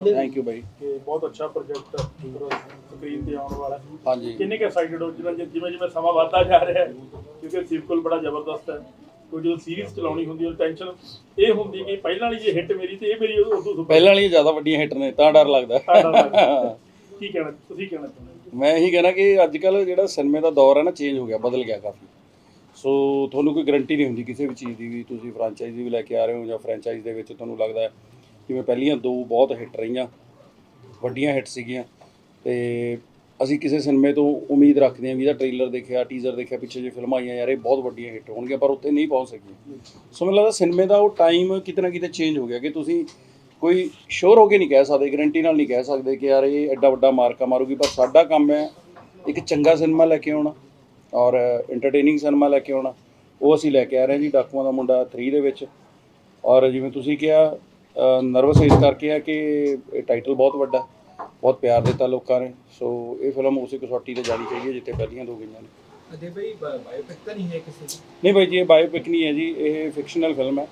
Thank you ਬਾਈ। ਕਿ ਬਹੁਤ ਅੱਛਾ ਪ੍ਰੋਜੈਕਟ ਸਕਰੀਨ ਤੇ ਆਉਣ ਵਾਲਾ। ਹਾਂਜੀ। ਕਿੰਨੇ ਕੁ ਐਕਸਾਈਟਡ ਹੋ ਜਿਵੇਂ ਜਿਵੇਂ ਜਿਵੇਂ ਸਮਾਂ ਵੱਧਦਾ ਜਾ ਰਿਹਾ ਹੈ ਕਿਉਂਕਿ ਸੀਕੁਅਲ ਬੜਾ ਜ਼ਬਰਦਸਤ ਹੈ। ਕਿਉਂਕਿ ਜਦੋਂ ਸੀਰੀਜ਼ ਚਲਾਉਣੀ ਹੁੰਦੀ ਹੈ ਟੈਨਸ਼ਨ ਇਹ ਹੁੰਦੀ ਕਿ ਪਹਿਲਾਂ ਵਾਲੀ ਜੇ ਹਿੱਟ ਮੇਰੀ ਤੇ ਇਹ ਮੇਰੀ ਉਦੋਂ ਸੁਪਰ ਪਹਿਲਾਂ। ਵਾਲੀਆਂ ਜ਼ਿਆਦਾ ਵੱਡੀਆਂ ਹਿੱਟ ਨੇ ਤਾਂ ਡਰ ਲੱਗਦਾ। ਕੀ ਕਹਿਣਾ ਤੁਸੀਂ ਕਹਿਣਾ ਚਾਹੁੰਦੇ ਮੈਂ ਇਹੀ ਕਹਿਣਾ ਕਿ ਅੱਜ ਕੱਲ ਜਿਹੜਾ ਸਿਨੇਮੇ ਦਾ ਦੌਰ ਹੈ ਨਾ ਚੇਂਜ ਹੋ ਗਿਆ ਬਦਲ ਗਿਆ ਕਾਫੀ। ਸੋ ਤੁਹਾਨੂੰ ਕੋਈ ਗਾਰੰਟੀ ਨਹੀਂ ਹੁੰਦੀ ਕਿਸੇ ਵੀ ਚੀਜ਼ ਦੀ ਵੀ ਤੁਸੀਂ ਫਰੈਂਚਾਈਜ਼ੀ ਵੀ ਲੈ ਕੇ ਆ ਰਹੇ ਹੋ ਜਾਂ ਫਰੈਂਚਾਈਜ਼ ਦੇ ਵਿੱਚ ਤੁਹਾਨੂੰ ਲੱਗਦਾ ਹੈ ਜਿਵੇਂ ਪਹਿਲੀਆਂ ਦੋ ਬਹੁਤ ਹਿੱਟ ਰਹੀਆਂ, ਵੱਡੀਆਂ ਹਿੱਟ ਸੀਗੀਆਂ ਤੇ ਅਸੀਂ ਕਿਸੇ ਸਿਨੇਮੇ ਤੋਂ ਉਮੀਦ ਰੱਖਦੇ ਹਾਂ ਵੀ ਇਹਦਾ ਟ੍ਰੇਲਰ ਦੇਖਿਆ ਟੀਜ਼ਰ ਦੇਖਿਆ, ਪਿੱਛੇ ਜੇ ਫਿਲਮਾਂ ਆਈਆਂ, ਯਾਰ ਇਹ ਬਹੁਤ ਵੱਡੀਆਂ ਹਿੱਟ ਹੋਣਗੀਆਂ, ਪਰ ਉੱਥੇ ਨਹੀਂ ਪਹੁੰਚ ਸਕੀਆਂ। ਸੋ ਮੈਨੂੰ ਲੱਗਦਾ ਸਿਨੇਮੇ ਦਾ ਉਹ ਟਾਈਮ ਕਿਤੇ ਨਾ ਕਿਤੇ ਚੇਂਜ ਹੋ ਗਿਆ ਕਿ ਤੁਸੀਂ ਕੋਈ ਸ਼ੋਰ ਹੋ ਕੇ ਨਹੀਂ ਕਹਿ ਸਕਦੇ ਗਰੰਟੀ ਨਾਲ ਨਹੀਂ ਕਹਿ ਸਕਦੇ ਕਿ ਯਾਰ ਇਹ ਐਡਾ ਵੱਡਾ ਮਾਰਕਾ ਮਾਰੂਗੀ, ਪਰ ਸਾਡਾ ਕੰਮ ਹੈ ਇੱਕ ਚੰਗਾ ਸਿਨੇਮਾ ਲੈ ਕੇ ਆਉਣਾ ਔਰ ਐਂਟਰਟੇਨਿੰਗ ਸਿਨੇਮਾ ਲੈ ਕੇ ਆਉਣਾ। ਉਹ ਅਸੀਂ ਲੈ ਕੇ ਆ ਰਹੇ ਹਾਂ ਜੀ, ਡਾਕੂਆਂ ਦਾ ਮੁੰਡਾ 3 ਦੇ ਵਿੱਚ। ਔਰ ਜਿਵੇਂ ਤੁਸੀਂ ਕਿਹਾ ਨਰਵਸ ਇਸ ਕਰਕੇ ਆ ਕਿ ਇਹ ਟਾਈਟਲ ਬਹੁਤ ਵੱਡਾ ਬਹੁਤ ਪਿਆਰ ਦਿੱਤਾ ਲੋਕਾਂ ਨੇ। ਸੋ ਇਹ ਫਿਲਮ ਉਸੇ ਕਸੌਟੀ ਤੇ ਜਾਣੀ ਚਾਹੀਦੀ ਹੈ ਜਿੱਥੇ ਪਹਿਲੀਆਂ ਦੋ ਗਈਆਂ ਨੇ। ਅਜੇ ਭਾਈ ਬਾਇਓਪਿਕ ਤਾਂ ਨਹੀਂ ਹੈ ਕਿਸੇ ਦੀ? ਨਹੀਂ ਬਾਈ ਜੀ ਇਹ ਬਾਇਓਪਿਕ ਨਹੀਂ ਹੈ ਜੀ ਇਹ ਫਿਕਸ਼ਨਲ ਫਿਲਮ ਹੈ।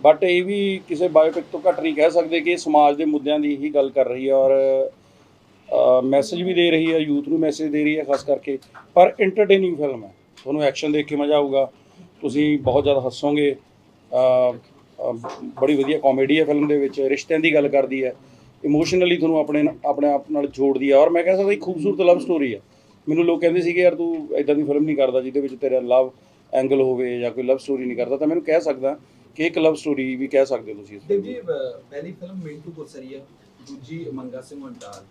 ਬਟ ਇਹ ਵੀ ਕਿਸੇ ਬਾਇਓਪਿਕ ਤੋਂ ਘੱਟ ਨਹੀਂ ਕਹਿ ਸਕਦੇ ਕਿ ਇਹ ਸਮਾਜ ਦੇ ਮੁੱਦਿਆਂ ਦੀ ਹੀ ਗੱਲ ਕਰ ਰਹੀ ਹੈ ਔਰ ਮੈਸੇਜ ਵੀ ਦੇ ਰਹੀ ਹੈ ਯੂਥ ਨੂੰ ਮੈਸੇਜ ਦੇ ਰਹੀ ਹੈ ਖਾਸ ਕਰਕੇ। ਪਰ ਐਂਟਰਟੇਨਿੰਗ ਫਿਲਮ ਹੈ। ਤੁਹਾਨੂੰ ਐਕਸ਼ਨ ਦੇਖ ਕੇ ਮਜ਼ਾ ਆਊਗਾ। ਤੁਸੀਂ ਬਹੁਤ ਜ਼ਿਆਦਾ ਹੱਸੋਗੇ। ਬੜੀ ਵਧੀਆ ਕਾਮੇਡੀ ਹੈ ਫਿਲਮ ਦੇ ਵਿੱਚ ਰਿਸ਼ਤਿਆਂ ਦੀ ਗੱਲ ਕਰਦੀ ਹੈ। ਇਮੋਸ਼ਨਲੀ ਤੁਹਾਨੂੰ ਆਪਣੇ ਆਪਣੇ ਆਪ ਨਾਲ ਜੋੜਦੀ ਹੈ। ਔਰ ਮੈਂ ਕਹਿ ਸਕਦਾ ਇੱਕ ਖੂਬਸੂਰਤ ਲਵ ਸਟੋਰੀ ਹੈ। ਮੈਨੂੰ ਲੋਕ ਕਹਿੰਦੇ ਸੀਗੇ ਯਾਰ ਤੂੰ ਇਦਾਂ ਦੀ ਫਿਲਮ ਨਹੀਂ ਕਰਦਾ ਜਿਹਦੇ ਵਿੱਚ ਤੇਰਾ ਲਵ ਐਂਗਲ ਹੋਵੇ ਜਾਂ ਕੋਈ ਲਵ ਸਟੋਰੀ ਨਹੀਂ ਕਰਦਾ। ਤਾਂ ਮੈਨੂੰ ਕਹਿ ਸਕਦਾ ਕਿ ਇੱਕ ਲਵ ਸਟੋਰੀ ਵੀ ਕਹਿ ਸਕਦੇ ਹੋ ਤੁਸੀਂ ਇਸ ਜੀ ਪਹਿਲੀ ਫਿਲਮ ਮਿੰਟੂ ਗੁਰਸਰੀਆ ਦੂਜੀ ਮੰਗਾ ਸਿੰਘ ਮੰਟਾਲ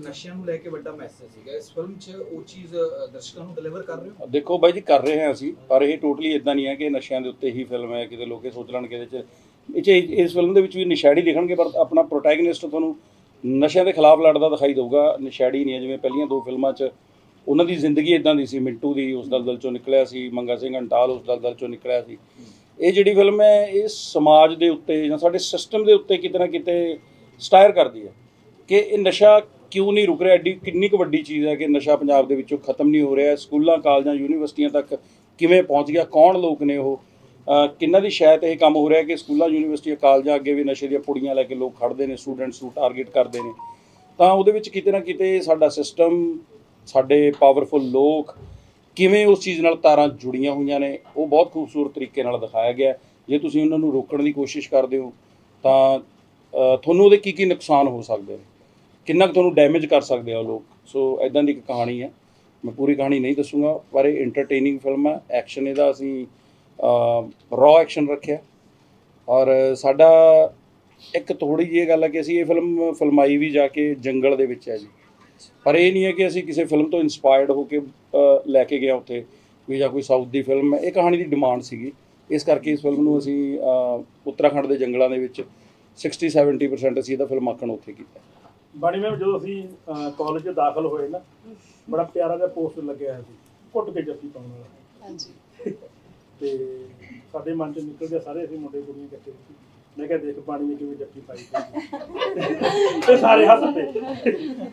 ਨਸ਼ਿਆਂ ਨੂੰ ਲੈ ਕੇ ਵੱਡਾ ਮੈਸੇਜ ਸੀਗਾ। ਇਸ ਫਿਲਮ 'ਚ ਉਹ ਚੀਜ਼ ਦਰਸ਼ਕਾਂ ਨੂੰ ਡਿਲੀਵਰ ਕਰ ਰਹੇ ਹੋ? ਦੇਖੋ ਬਾਈ ਜੀ, ਕਰ ਰਹੇ ਹਾਂ ਅਸੀਂ, ਪਰ ਇਹ ਟੋਟਲੀ ਇਦਾਂ ਨਹੀਂ ਹੈ ਕਿ ਨਸ਼ਿਆਂ ਦੇ ਉੱਤੇ ਹੀ ਫਿਲਮ ਹੈ, ਕਿਤੇ ਲੋਕੇ ਸੋਚ ਲੈਣ ਕਿ ਇਹਦੇ 'ਚ। ਇਹ 'ਚ ਇਸ ਫਿਲਮ ਦੇ ਵਿੱਚ ਵੀ ਨਿਸ਼ਾੜੀ ਦਿਖਣਗੇ ਪਰ ਆਪਣਾ ਪ੍ਰੋਟੈਗਨਿਸਟ ਤੁਹਾਨੂੰ ਨਸ਼ਿਆਂ ਦੇ ਖਿਲਾਫ ਲੜਦਾ ਦਿਖਾਈ ਦਊਗਾ। ਨਿਸ਼ਾੜੀ ਨਹੀਂ ਹੈ, ਜਿਵੇਂ ਪਹਿਲੀਆਂ ਦੋ ਫਿਲਮਾਂ 'ਚ ਉਹਨਾਂ ਦੀ ਜ਼ਿੰਦਗੀ ਇਦਾਂ ਦੀ ਸੀ, ਮਿੰਟੂ ਦੀ ਉਸ ਦਲਦਲ ਚੋਂ ਨਿਕਲਿਆ ਸੀ, ਮੰਗਾ ਸਿੰਘ ਅੰਟਾਲ ਉਸ ਦਲਦਲ ਚੋਂ ਨਿਕਲਿਆ ਸੀ। ਇਹ ਜਿਹੜੀ ਫਿਲਮ ਹੈ, ਇਹ ਸਮਾਜ ਦੇ ਉੱਤੇ ਜਾਂ ਸਾਡੇ ਸਿਸਟਮ ਦੇ ਉੱਤੇ ਕਿਤੇ ਨਾ ਕਿਤੇ ਸਟਾਇਰ ਕਰਦੀ ਹੈ ਕਿ ਇਹ ਨਸ਼ਾ ਕਿਉਂ ਨਹੀਂ ਰੁਕ ਰਿਹਾ? ਐਡੀ ਕਿੰਨੀ ਕੁ ਵੱਡੀ ਚੀਜ਼ ਹੈ ਕਿ ਨਸ਼ਾ ਪੰਜਾਬ ਦੇ ਵਿੱਚੋਂ ਖਤਮ ਨਹੀਂ ਹੋ ਰਿਹਾ। ਸਕੂਲਾਂ, ਕਾਲਜਾਂ, ਯੂਨੀਵਰਸਿਟੀਆਂ ਤੱਕ ਕਿਵੇਂ ਪਹੁੰਚ ਗਿਆ? ਕੌਣ ਲੋਕ ਨੇ ਉਹ? ਕਿੰਨਾ ਦੀ ਸ਼ਾਇਦ ਇਹ ਕੰਮ ਹੋ ਰਿਹਾ ਕਿ ਸਕੂਲਾਂ, ਯੂਨੀਵਰਸਿਟੀਆਂ, ਕਾਲਜਾਂ ਅੱਗੇ ਵੀ ਨਸ਼ੇ ਦੀਆਂ ਪੁੜੀਆਂ ਲੈ ਕੇ ਲੋਕ ਖੜਦੇ ਨੇ ਸਟੂਡੈਂਟਸ ਨੂੰ ਟਾਰਗੇਟ ਕਰਦੇ ਨੇ। ਤਾਂ ਉਹਦੇ ਵਿੱਚ ਕਿਤੇ ਨਾ ਕਿਤੇ ਸਾਡਾ ਸਿਸਟਮ, ਸਾਡੇ ਪਾਵਰਫੁਲ ਲੋਕ ਕਿਵੇਂ ਉਸ ਚੀਜ਼ ਨਾਲ ਤਾਰਾਂ ਜੁੜੀਆਂ ਹੋਈਆਂ ਨੇ, ਉਹ ਬਹੁਤ ਖੂਬਸੂਰਤ ਤਰੀਕੇ ਨਾਲ ਦਿਖਾਇਆ ਗਿਆ। ਜੇ ਤੁਸੀਂ ਉਹਨਾਂ ਨੂੰ ਰੋਕਣ ਦੀ ਕੋਸ਼ਿਸ਼ ਕਰਦੇ ਹੋ, ਤਾਂ ਤੁਹਾਨੂੰ ਉਹਦੇ ਕੀ ਕੀ ਨੁਕਸਾਨ ਹੋ ਸਕਦੇ ਨੇ? ਕਿੰਨਾ ਕੁ ਤੁਹਾਨੂੰ ਡੈਮੇਜ ਕਰ ਸਕਦੇ ਆ ਉਹ ਲੋਕ? ਸੋ ਐਦਾਂ ਦੀ ਇੱਕ ਕਹਾਣੀ ਹੈ। ਮੈਂ ਪੂਰੀ ਕਹਾਣੀ ਨਹੀਂ ਦੱਸੂਗਾ, ਪਰ ਇਹ ਐਂਟਰਟੇਨਿੰਗ ਫਿਲਮ ਹੈ। ਐਕਸ਼ਨ ਇਹਦਾ ਅਸੀਂ ਰॉ ਐਕਸ਼ਨ ਰੱਖਿਆ। ਔਰ ਸਾਡਾ ਇੱਕ ਥੋੜੀ ਜਿਹੀ ਇਹ ਗੱਲ ਹੈ ਕਿ ਅਸੀਂ ਇਹ ਫਿਲਮ ਫਿਲਮਾਈ ਵੀ ਜਾ ਕੇ ਜੰਗਲ ਦੇ ਵਿੱਚ ਹੈ ਜੀ। ਪਰ ਇਹ ਨਹੀਂ ਹੈ ਕਿ ਅਸੀਂ ਕਿਸੇ ਫਿਲਮ ਤੋਂ ਇਨਸਪਾਇਰਡ ਹੋ ਕੇ ਲੈ ਕੇ ਗਏ ਉੱਥੇ, ਵੀ ਜਾਂ ਕੋਈ ਸਾਊਥ ਦੀ ਫਿਲਮ ਹੈ। ਇਹ ਕਹਾਣੀ ਦੀ ਡਿਮਾਂਡ ਸੀਗੀ। ਇਸ ਕਰਕੇ ਇਸ ਫਿਲਮ ਨੂੰ ਅਸੀਂ ਉੱਤਰਾਖੰਡ ਦੇ ਜੰਗਲਾਂ ਦੇ ਵਿੱਚ 60 70% ਅਸੀਂ ਇਹਦਾ ਫਿਲਮਾਕਣ ਉੱਥੇ ਕੀਤਾ। ਬਾਣੀ ਮੈਮ ਜਦੋਂ ਅਸੀਂ ਕਾਲਜ 'ਚ ਦਾਖਲ ਹੋਏ ਨਾ ਬੜਾ ਪਿਆਰਾ ਜਿਹਾ ਪੋਸਟਰ ਲੱਗਿਆ ਹੋਇਆ ਸੀ ਘੁੱਟ ਕੇ ਜੱਫੀ ਪਾਉਣ ਵਾਲਾ। ਹਾਂਜੀ। ਤੇ ਸਾਡੇ ਮਨ 'ਚ ਨਿਕਲ ਗਿਆ ਸਾਰੇ ਅਸੀਂ ਮੁੰਡੇ ਕੁੜੀਆਂ ਇਕੱਠੇ। ਸੀ ਮੈਂ ਕਿਹਾ ਦੇਖ ਪਾਣੀ ਨੇ ਕਿਵੇਂ ਜੱਫੀ ਪਾਈ। ਤੇ ਸਾਰੇ ਹੱਸਦੇ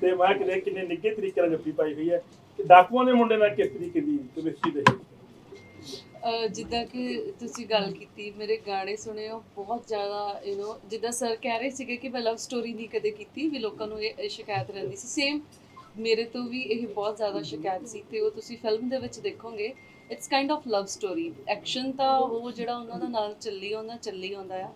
ਤੇ ਮੈਂ ਕਿਹਾ ਕਿੰਨੇ ਨਿੱਘੇ ਤਰੀਕੇ ਨਾਲ ਜੱਫੀ ਪਾਈ ਹੋਈ ਹੈ। ਤੇ ਡਾਕੂਆਂ ਦੇ ਮੁੰਡੇ ਨਾਲ ਕਿਸ ਤਰੀਕੇ ਦੀ ਕੈਮਿਸਟਰੀ ਦੇ ਜਿੱਦਾਂ ਕਿ ਤੁਸੀਂ ਗੱਲ ਕੀਤੀ, ਮੇਰੇ ਗਾਣੇ ਸੁਣੇ ਹੋ ਬਹੁਤ ਜ਼ਿਆਦਾ ਯੂ نو ਜਿੱਦਾਂ ਸਰ ਕਹਿ ਰਹੇ ਸੀਗੇ ਕਿ ਮੈਂ ਲਵ ਸਟੋਰੀ ਨਹੀਂ ਕਦੇ ਕੀਤੀ, ਵੀ ਲੋਕਾਂ ਨੂੰ ਇਹ ਇਹ ਸ਼ਿਕਾਇਤ ਰਹਿੰਦੀ ਸੀ। ਸੇਮ ਮੇਰੇ ਤੋਂ ਵੀ ਇਹ ਬਹੁਤ ਜ਼ਿਆਦਾ ਸ਼ਿਕਾਇਤ ਸੀ ਤੇ ਉਹ ਤੁਸੀਂ ਫਿਲਮ ਦੇ ਵਿੱਚ ਦੇਖੋਗੇ it's kind of love story action ਤਾਂ ਉਹ ਜਿਹੜਾ ਉਹਨਾਂ ਦਾ ਨਾਲ ਚੱਲੀ ਆਉਂਦਾ ਚੱਲੀ ਆਉਂਦਾ ਆ,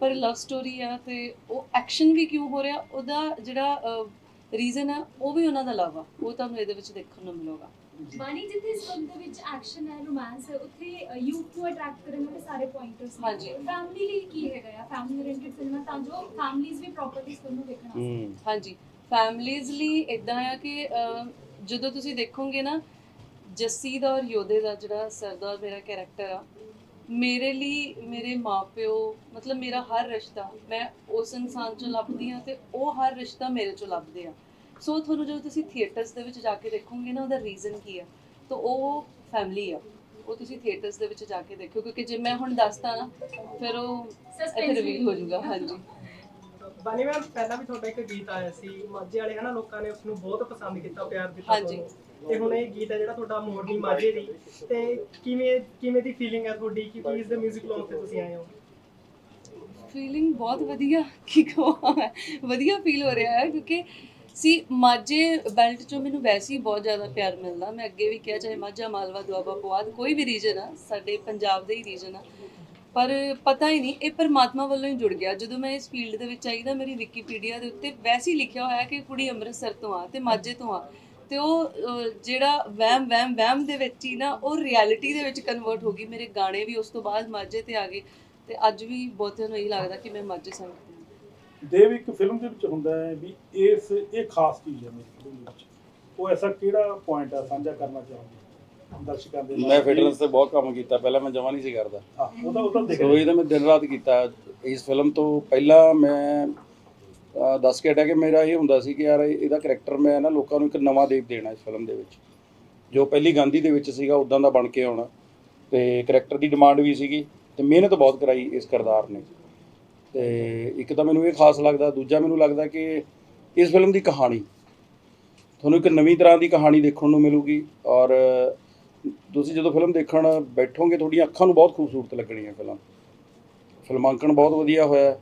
ਪਰ ਲਵ ਸਟੋਰੀ ਆ ਤੇ ਉਹ ਐਕਸ਼ਨ ਵੀ ਕਿਉਂ ਹੋ ਰਿਹਾ, ਉਹਦਾ ਜਿਹੜਾ ਰੀਜ਼ਨ ਆ, ਉਹ ਵੀ ਉਹਨਾਂ ਦਾ ਲਵ ਆ। ਉਹ ਤੁਹਾਨੂੰ ਇਹਦੇ ਵਿੱਚ ਦੇਖਣ ਨੂੰ ਮਿਲੇਗਾ। ਬਾਣੀ ਜਿੱਥੇ ਇਸ ਫਿਲਮ ਦੇ ਵਿੱਚ ਐਕਸ਼ਨ ਹੈ ਰੋਮਾਂਸ ਹੈ ਉੱਥੇ ਯੂਥ ਨੂੰ ਅਟਰੈਕਟ ਕਰਨ ਵਾਲੇ ਸਾਰੇ ਪੁਆਇੰਟਰਸ ਨੇ। ਹਾਂਜੀ। ਫੈਮਿਲੀ ਲਈ ਕੀ ਹੈਗਾ ਆ? ਫੈਮਿਲੀ ਓਰੀਐਂਟਡ ਫਿਲਮ ਤਾਂ ਜੋ ਫੈਮਿਲੀਜ਼ ਵੀ ਪ੍ਰੋਪਰਲੀ ਇਸ ਫਿਲਮ ਨੂੰ ਦੇਖਣ ਆ ਸਕਣ। ਹੂੰ। ਹਾਂਜੀ। ਫੈਮਲੀਜ਼ ਲਈ ਇਦਾਂ ਆ ਕਿ ਜਦੋਂ ਤੁਸੀਂ ਦੇਖੋਗੇ ਨਾ ਜੱਸੀ ਦਾ ਔਰ ਯੋਧੇ ਦਾ ਜਿਹੜਾ ਸਰਦਾਰ ਮੇਰਾ ਕੈਰੈਕਟਰ ਆ ਮੇਰੇ ਲਈ ਮੇਰੇ ਮਾਪਿਓ ਮਤਲਬ ਮੇਰਾ ਹਰ ਰਿਸ਼ਤਾ ਮੈਂ ਉਸ ਇਨਸਾਨ ਚੋਂ ਲੱਭਦੀ ਆ ਤੇ ਉਹ ਹਰ ਰਿਸ਼ਤਾ ਮੇਰੇ ਚੋਂ ਲੱਭਦੇ ਆ। ਸੋ ਤੁਹਾਨੂੰ ਜਦੋਂ ਤੁਸੀਂ ਥੀਏਟਰਸ ਦੇ ਵਿੱਚ ਜਾ ਕੇ ਦੇਖੋਗੇ ਨਾ ਉਹਦਾ ਰੀਜ਼ਨ ਕੀ ਆ ਤਾਂ ਉਹ ਫੈਮਿਲੀ ਆ। ਉਹ ਤੁਸੀਂ ਥੀਏਟਰਸ ਦੇ ਵਿੱਚ ਜਾ ਕੇ ਦੇਖੋ ਕਿਉਂਕਿ ਜੇ ਮੈਂ ਹੁਣ ਦੱਸਤਾ ਨਾ ਫਿਰ ਉਹ ਇੱਥੇ ਰਿਵੀਲ ਹੋ ਜਾਊਗਾ। ਹਾਂਜੀ। ਬਾਨੀ ਮੈਮ ਪਹਿਲਾਂ ਵੀ ਤੁਹਾਡਾ ਇੱਕ ਗੀਤ ਆਇਆ ਸੀ। ਮਾਝੇ ਵਾਲੇ ਹਨਾ ਲੋਕਾਂ ਨੇ ਉਸ ਨੂੰ ਬਹੁਤ ਪਸੰਦ ਕੀਤਾ ਪਿਆਰ ਦਿੱਤਾ ਹਾਂਜੀ। ਤੇ ਹੁਣ ਇਹ ਗੀਤ ਹੈ ਜਿਹੜਾ ਤੁਹਾਡਾ ਮੋਰਨੀ ਮਾਝੇ ਦੀ। ਤੇ ਕਿਵੇਂ ਕਿਵੇਂ ਦੀ ਫੀਲਿੰਗ ਹੈ ਤੁਹਾਡੀ? ਕਿ ਪਲੀਜ਼ ਦੇ 뮤직 ਲਾਉਣ ਤੇ ਤੁਸੀਂ ਆਏ ਹੋ? ਫੀਲਿੰਗ ਬਹੁਤ ਵਧੀਆ। ਕੀ ਕਹਾਂ ਵਧੀਆ ਫੀਲ ਹੋ ਰਿਹਾ ਹੈ ਕਿਉਂਕਿ ਸੀ, ਮਾਝੇ ਬੈਲਟ ਚੋਂ ਮੈਨੂੰ ਵੈਸੇ ਹੀ ਬਹੁਤ ਜ਼ਿਆਦਾ ਪਿਆਰ ਮਿਲਦਾ। ਮੈਂ ਅੱਗੇ ਵੀ ਕਿਹਾ, ਚਾਹੇ ਮਾਝਾ ਮਾਲਵਾ ਦੁਆਬਾ ਪੁਆਧ ਕੋਈ ਵੀ ਰੀਜਨ ਆ, ਸਾਡੇ ਪੰਜਾਬ ਦਾ ਹੀ ਰੀਜਨ ਆ। ਪਰ ਪਤਾ ਹੀ ਨਹੀਂ, ਇਹ ਪਰਮਾਤਮਾ ਵੱਲੋਂ ਹੀ ਜੁੜ ਗਿਆ। ਜਦੋਂ ਮੈਂ ਇਸ ਫੀਲਡ ਦੇ ਵਿੱਚ ਆਈ ਤਾਂ ਮੇਰੀ ਵਿਕੀਪੀਡੀਆ ਦੇ ਉੱਤੇ ਵੈਸੇ ਹੀ ਲਿਖਿਆ ਹੋਇਆ ਕਿ ਕੁੜੀ ਅੰਮ੍ਰਿਤਸਰ ਤੋਂ ਆ ਤੇ ਮਾਝੇ ਤੋਂ ਆ। ਤੇ ਉਹ ਜਿਹੜਾ ਵਹਿਮ ਵਹਿਮ ਵਹਿਮ ਦੇ ਵਿੱਚ ਹੀ ਨਾ, ਉਹ ਰਿਐਲਿਟੀ ਦੇ ਵਿੱਚ ਕਨਵਰਟ ਹੋ ਗਈ। ਮੇਰੇ ਗਾਣੇ ਵੀ ਉਸ ਤੋਂ ਬਾਅਦ ਮਾਝੇ ਤੇ ਆ ਗਏ। ਤੇ ਅੱਜ ਵੀ ਬਹੁਤਿਆਂ ਨੂੰ ਇਹ ਲੱਗਦਾ ਕਿ ਮੈਂ ਮਾਝੇ ਸੰਗ ਦੇਵ ਇੱਕ ਫਿਲਮ ਦੇ ਵਿੱਚ ਹੁੰਦਾ ਹੈ ਵੀ ਇਸ ਇਹ ਖਾਸ ਚੀਜ਼ ਹੈ ਮੇਰੀ ਫਿਲਮ ਦੇ ਵਿੱਚ। ਉਹ ਐਸਾ ਕਿਹੜਾ ਪੁਆਇੰਟ ਆ ਸਾਂਝਾ ਕਰਨਾ ਚਾਹੁੰਦੇ ਦਰਸ਼ਕਾਂ ਦੇ ਨਾਲ? ਮੈਂ ਫਿਟਨੈਸ ਤੇ ਬਹੁਤ ਕੰਮ ਕੀਤਾ ਪਹਿਲਾਂ ਮੈਂ ਜਮਾ ਨਹੀਂ ਸੀ ਕਰਦਾ। ਹਾਂ, ਦੇਖ ਸੋ ਇਹ ਤਾਂ ਮੈਂ ਦਿਨ ਰਾਤ ਕੀਤਾ। ਇਸ ਫਿਲਮ ਤੋਂ ਪਹਿਲਾਂ ਮੈਂ ਅਹ, ਦੱਸ ਕੇ ਹਟਿਆ ਕਿ ਮੇਰਾ ਇਹ ਹੁੰਦਾ ਸੀ ਕਿ ਯਾਰ ਇਹ- ਇਹਦਾ ਕਰੈਕਟਰ ਮੈਂ ਨਾ ਲੋਕਾਂ ਨੂੰ ਇੱਕ ਨਵਾਂ ਦੇਖ ਦੇਣਾ ਇਸ ਫਿਲਮ ਦੇ ਵਿੱਚ। ਜੋ ਪਹਿਲੀ ਗਾਂਧੀ ਦੇ ਵਿੱਚ ਸੀਗਾ ਉਦਾਂ ਦਾ ਬਣ ਕੇ ਆਉਣਾ। ਤੇ ਕਰੈਕਟਰ ਦੀ ਡਿਮਾਂਡ ਵੀ ਸੀਗੀ ਤੇ ਮਿਹਨਤ ਬਹੁਤ ਕਰਾਈ ਇਸ ਕਿਰਦਾਰ ਨੇ। ਤੇ ਇੱਕ ਤਾਂ ਮੈਨੂੰ ਇਹ ਖਾਸ ਲੱਗਦਾ, ਦੂਜਾ ਮੈਨੂੰ ਲੱਗਦਾ ਕਿ ਇਸ ਫਿਲਮ ਦੀ ਕਹਾਣੀ, ਤੁਹਾਨੂੰ ਇੱਕ ਨਵੀਂ ਤਰ੍ਹਾਂ ਦੀ ਕਹਾਣੀ ਦੇਖਣ ਨੂੰ ਮਿਲੂਗੀ ਔਰ ਤੁਸੀਂ ਜਦੋਂ ਫਿਲਮ ਦੇਖਣ ਬੈਠੋਗੇ, ਤੁਹਾਡੀਆਂ ਅੱਖਾਂ ਨੂੰ ਬਹੁਤ ਖੂਬਸੂਰਤ ਲੱਗਣੀ ਹੈ ਫਿਲਮ। ਫਿਲਮਾਂਕਣ ਬਹੁਤ ਵਧੀਆ ਹੋਇਆ ਹੈ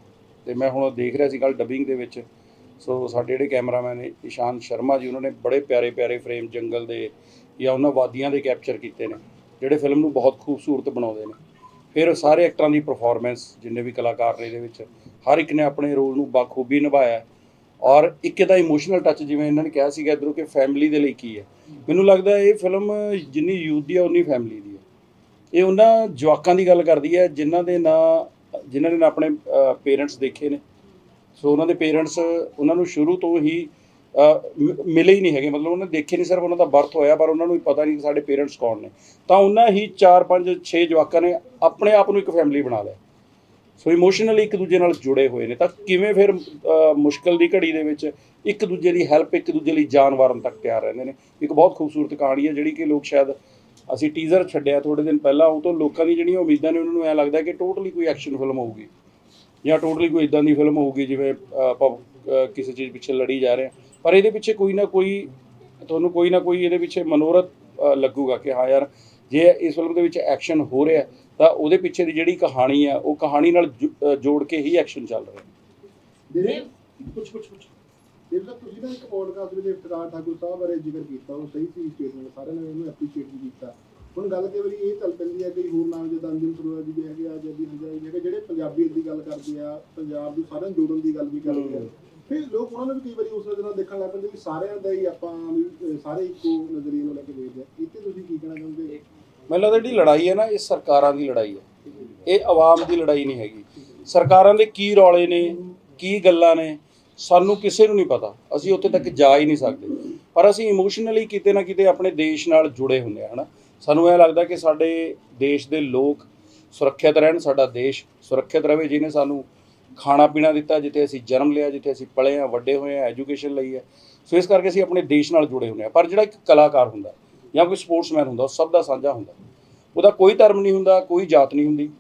ਤੇ ਮੈਂ ਹੁਣ ਦੇਖ ਰਿਹਾ ਸੀ ਕੱਲ ਡਬਿੰਗ ਦੇ ਵਿੱਚ। ਸੋ ਸਾਡੇ ਜਿਹੜੇ ਕੈਮਰਾਮੈਨ ਨੇ ਇਸ਼ਾਨ ਸ਼ਰਮਾ ਜੀ, ਉਹਨਾਂ ਨੇ ਬੜੇ ਪਿਆਰੇ ਪਿਆਰੇ ਫਰੇਮ ਜੰਗਲ ਦੇ ਜਾਂ ਉਹਨਾਂ ਵਾਦੀਆਂ ਦੇ ਕੈਪਚਰ ਕੀਤੇ ਨੇ, ਜਿਹੜੇ ਫਿਲਮ ਨੂੰ ਬਹੁਤ ਖੂਬਸੂਰਤ ਬਣਾਉਂਦੇ ਨੇ। ਫਿਰ ਸਾਰੇ ਐਕਟਰਾਂ ਦੀ ਪਰਫਾਰਮੈਂਸ ਜਿੰਨੇ ਵੀ ਕਲਾਕਾਰ ਨੇ ਇਹਦੇ ਵਿੱਚ, ਹਰ ਇੱਕ ਨੇ ਆਪਣੇ ਰੋਲ ਨੂੰ ਬਾਖੂਬੀ ਨਿਭਾਇਆ। ਔਰ ਇੱਕ ਇਹਦਾ ਇਮੋਸ਼ਨਲ ਟੱਚ ਜਿਵੇਂ ਇਹਨਾਂ ਨੇ ਕਿਹਾ ਸੀਗਾ ਇਧਰੋਂ ਕਿ ਫੈਮਿਲੀ ਦੇ ਲਈ ਕੀ ਹੈ। ਮੈਨੂੰ ਲੱਗਦਾ ਇਹ ਫਿਲਮ ਜਿੰਨੀ ਯੂਥ ਦੀ ਹੈ ਉਨੀ ਫੈਮਿਲੀ ਦੀ ਹੈ। ਇਹ ਉਹਨਾਂ ਜਵਾਕਾਂ ਦੀ ਗੱਲ ਕਰਦੀ ਹੈ, ਜਿਨ੍ਹਾਂ ਦੇ ਨਾਂ, ਜਿਨ੍ਹਾਂ ਨੇ ਆਪਣੇ ਪੇਰੈਂਟਸ ਦੇਖੇ ਨੇ। ਸੋ ਉਹਨਾਂ ਦੇ ਪੇਰੈਂਟਸ ਉਹਨਾਂ ਨੂੰ ਸ਼ੁਰੂ ਤੋਂ ਹੀ ਮਿਲੇ ਹੀ ਨਹੀਂ ਹੈਗੇ। ਮਤਲਬ ਉਹਨਾਂ ਨੇ ਦੇਖੇ ਨਹੀਂ ਸਿਰਫ ਉਹਨਾਂ ਦਾ ਬਰਥ ਹੋਇਆ, ਪਰ ਉਹਨਾਂ ਨੂੰ ਵੀ ਪਤਾ ਨਹੀਂ ਕਿ ਸਾਡੇ ਪੇਰੈਂਟਸ ਕੌਣ ਨੇ। ਤਾਂ ਉਹਨਾਂ ਹੀ 4 5 6 ਜਵਾਕਾਂ ਨੇ ਆਪਣੇ ਆਪ ਨੂੰ ਇੱਕ ਫੈਮਿਲੀ ਬਣਾ ਲਿਆ। ਸੋ ਇਮੋਸ਼ਨਲੀ ਇੱਕ ਦੂਜੇ ਨਾਲ ਜੁੜੇ ਹੋਏ ਨੇ। ਤਾਂ ਕਿਵੇਂ ਫਿਰ ਮੁਸ਼ਕਲ ਦੀ ਘੜੀ ਦੇ ਵਿੱਚ ਇੱਕ ਦੂਜੇ ਦੀ ਹੈਲਪ, ਇੱਕ ਦੂਜੇ ਲਈ ਜਾਨ ਵਾਰਨ ਤੱਕ ਤਿਆਰ ਰਹਿੰਦੇ ਨੇ। ਇੱਕ ਬਹੁਤ ਖੂਬਸੂਰਤ ਕਹਾਣੀ ਹੈ ਜਿਹੜੀ ਕਿ ਲੋਕ ਸ਼ਾਇਦ ਅਸੀਂ ਟੀਜ਼ਰ ਛੱਡਿਆ ਥੋੜੇ ਦਿਨ ਪਹਿਲਾਂ। ਉਹ ਤੋਂ ਲੋਕਾਂ ਦੀ ਜਿਹੜੀਆਂ ਉਮੀਦਾਂ ਨੇ ਉਹਨਾਂ ਨੂੰ ਐ ਲੱਗਦਾ ਕਿ ਟੋਟਲੀ ਕੋਈ ਐਕਸ਼ਨ ਫਿਲਮ ਹੋਊਗੀ ਜਾਂ ਟੋਟਲੀ ਕੋਈ ਇਦਾਂ ਦੀ ਫਿਲਮ ਹੋਊਗੀ ਜਿਵੇਂ ਆਪਾਂ ਕਿਸੇ ਚੀਜ਼ ਪਿੱਛੇ ਲੜੀ ਜਾ ਰਹੇ ਹਾਂ। ਪਰ ਇਹਦੇ ਪਿੱਛੇ ਕੋਈ ਨਾ ਕੋਈ, ਤੁਹਾਨੂੰ ਕੋਈ ਨਾ ਕੋਈ ਇਹਦੇ ਪਿੱਛੇ ਮਨੋਰਥ ਲੱਗੂਗਾ ਕਿ ਹਾਂ ਯਾਰ, ਜੇ ਇਸ ਫਿਲਮ ਦੇ ਵਿੱਚ ਐਕਸ਼ਨ ਹੋ ਰਿਹਾ, ਤਾਂ ਉਹਦੇ ਪਿੱਛੇ ਦੀ ਜਿਹੜੀ ਕਹਾਣੀ ਆ, ਉਹ ਕਹਾਣੀ ਨਾਲ ਜੋੜ ਕੇ ਹੀ ਐਕਸ਼ਨ ਚੱਲ ਰਿਹਾ। ਦੇਵ ਕੁਝ ਕੁਝ ਕੁਝ ਦੇਵ ਤੁਸੀਂ ਨਾ ਇੱਕ ਪੋਡਕਾਸਟ ਵਿੱਚ ਇਫਤਖਾਰ ਠਾਕੁਰ ਸਾਹਿਬ ਬਾਰੇ ਜ਼ਿਕਰ ਕੀਤਾ, ਉਹ ਸਹੀ ਸੀ ਸਟੇਟਮੈਂਟ ਸਾਰਿਆਂ ਨੇ ਉਹਨੂੰ ਐਪਰੀਸ਼ੀਏਟ ਵੀ ਕੀਤਾ। ਹੁਣ ਗੱਲ ਕਈ ਵਾਰੀ ਇਹ ਚੱਲ ਪੈਂਦੀ ਹੈ ਕਿ ਹੋਰ ਨਾਮ ਜਿੱਦਾਂ ਅੰਜਨ ਸਰੋਵਰ ਜੀ ਵੀ ਹੈਗੇ ਆ ਜੱਦੀ ਹੰਜਾ ਜੀ ਹੈਗੇ, ਜਿਹੜੇ ਪੰਜਾਬੀਅਤ ਦੀ ਗੱਲ ਕਰਦੇ ਆ, ਪੰਜਾਬ ਨੂੰ ਸਾਰਿਆਂ ਜੋੜਨ ਦੀ ਗੱਲ ਵੀ ਕਰਦੇ ਆ। ਫਿਰ ਲੋਕ ਉਹਨਾਂ ਨੂੰ ਵੀ ਕਈ ਵਾਰੀ ਉਸ ਨਜ਼ਰ ਨਾਲ ਦੇਖਣ ਲੱਗ ਪੈਂਦੇ ਵੀ ਸਾਰਿਆਂ ਦਾ ਹੀ ਆਪਾਂ ਵੀ ਸਾਰੇ ਇੱਕੋ ਨਜ਼ਰੀਏ ਨੂੰ ਲੈ ਕੇ ਦੇਖਦੇ ਆ। ਇੱਥੇ ਤੁਸੀਂ ਕੀ ਕਹਿਣਾ ਚਾਹੁੰਦੇ ਮੈਨੂੰ ਲੱਗਦਾ ਜਿਹੜੀ ਲੜਾਈ ਹੈ ਨਾ, ਇਹ ਸਰਕਾਰਾਂ ਦੀ ਲੜਾਈ ਹੈ। ਇਹ ਆਵਾਮ ਦੀ ਲੜਾਈ ਨਹੀਂ ਹੈਗੀ। ਸਰਕਾਰਾਂ ਦੇ ਕੀ ਰੌਲੇ ਨੇ, ਕੀ ਗੱਲਾਂ ਨੇ, ਸਾਨੂੰ ਕਿਸੇ ਨੂੰ ਨਹੀਂ ਪਤਾ। ਅਸੀਂ ਉੱਥੇ ਤੱਕ ਜਾ ਹੀ ਨਹੀਂ ਸਕਦੇ। ਪਰ ਅਸੀਂ ਇਮੋਸ਼ਨਲੀ ਕਿਤੇ ਨਾ ਕਿਤੇ ਆਪਣੇ ਦੇਸ਼ ਨਾਲ ਜੁੜੇ ਹੁੰਦੇ ਆ, ਹਨਾ? ਸਾਨੂੰ ਇਹ ਲੱਗਦਾ ਕਿ ਸਾਡੇ ਦੇਸ਼ ਦੇ ਲੋਕ ਸੁਰੱਖਿਅਤ ਰਹਿਣ, ਸਾਡਾ ਦੇਸ਼ ਸੁਰੱਖਿਅਤ ਰਹੇ, ਜਿਹਨੇ ਸਾਨੂੰ ਖਾਣਾ ਪੀਣਾ ਦਿੱਤਾ, ਜਿੱਥੇ ਅਸੀਂ ਜਨਮ ਲਿਆ, ਜਿੱਥੇ ਅਸੀਂ ਪਲੇ ਆ ਵੱਡੇ ਹੋਏ ਆ ਐਜੂਕੇਸ਼ਨ ਲਈ ਹੈ। ਸੋ ਇਸ ਕਰਕੇ ਅਸੀਂ ਆਪਣੇ ਦੇਸ਼ ਨਾਲ ਜੁੜੇ ਹੁੰਦੇ ਆ ਪਰ ਜਿਹੜਾ ਇੱਕ ਕਲਾਕਾਰ ਹੁੰਦਾ ਜਾਂ ਕੋਈ ਸਪੋਰਟਸਮੈਨ ਹੁੰਦਾ, ਉਹ ਸਭ ਦਾ ਸਾਂਝਾ ਹੁੰਦਾ। ਉਹਦਾ ਕੋਈ ਧਰਮ ਨਹੀਂ ਹੁੰਦਾ, ਕੋਈ ਜਾਤ ਨਹੀਂ ਹੁੰਦੀ।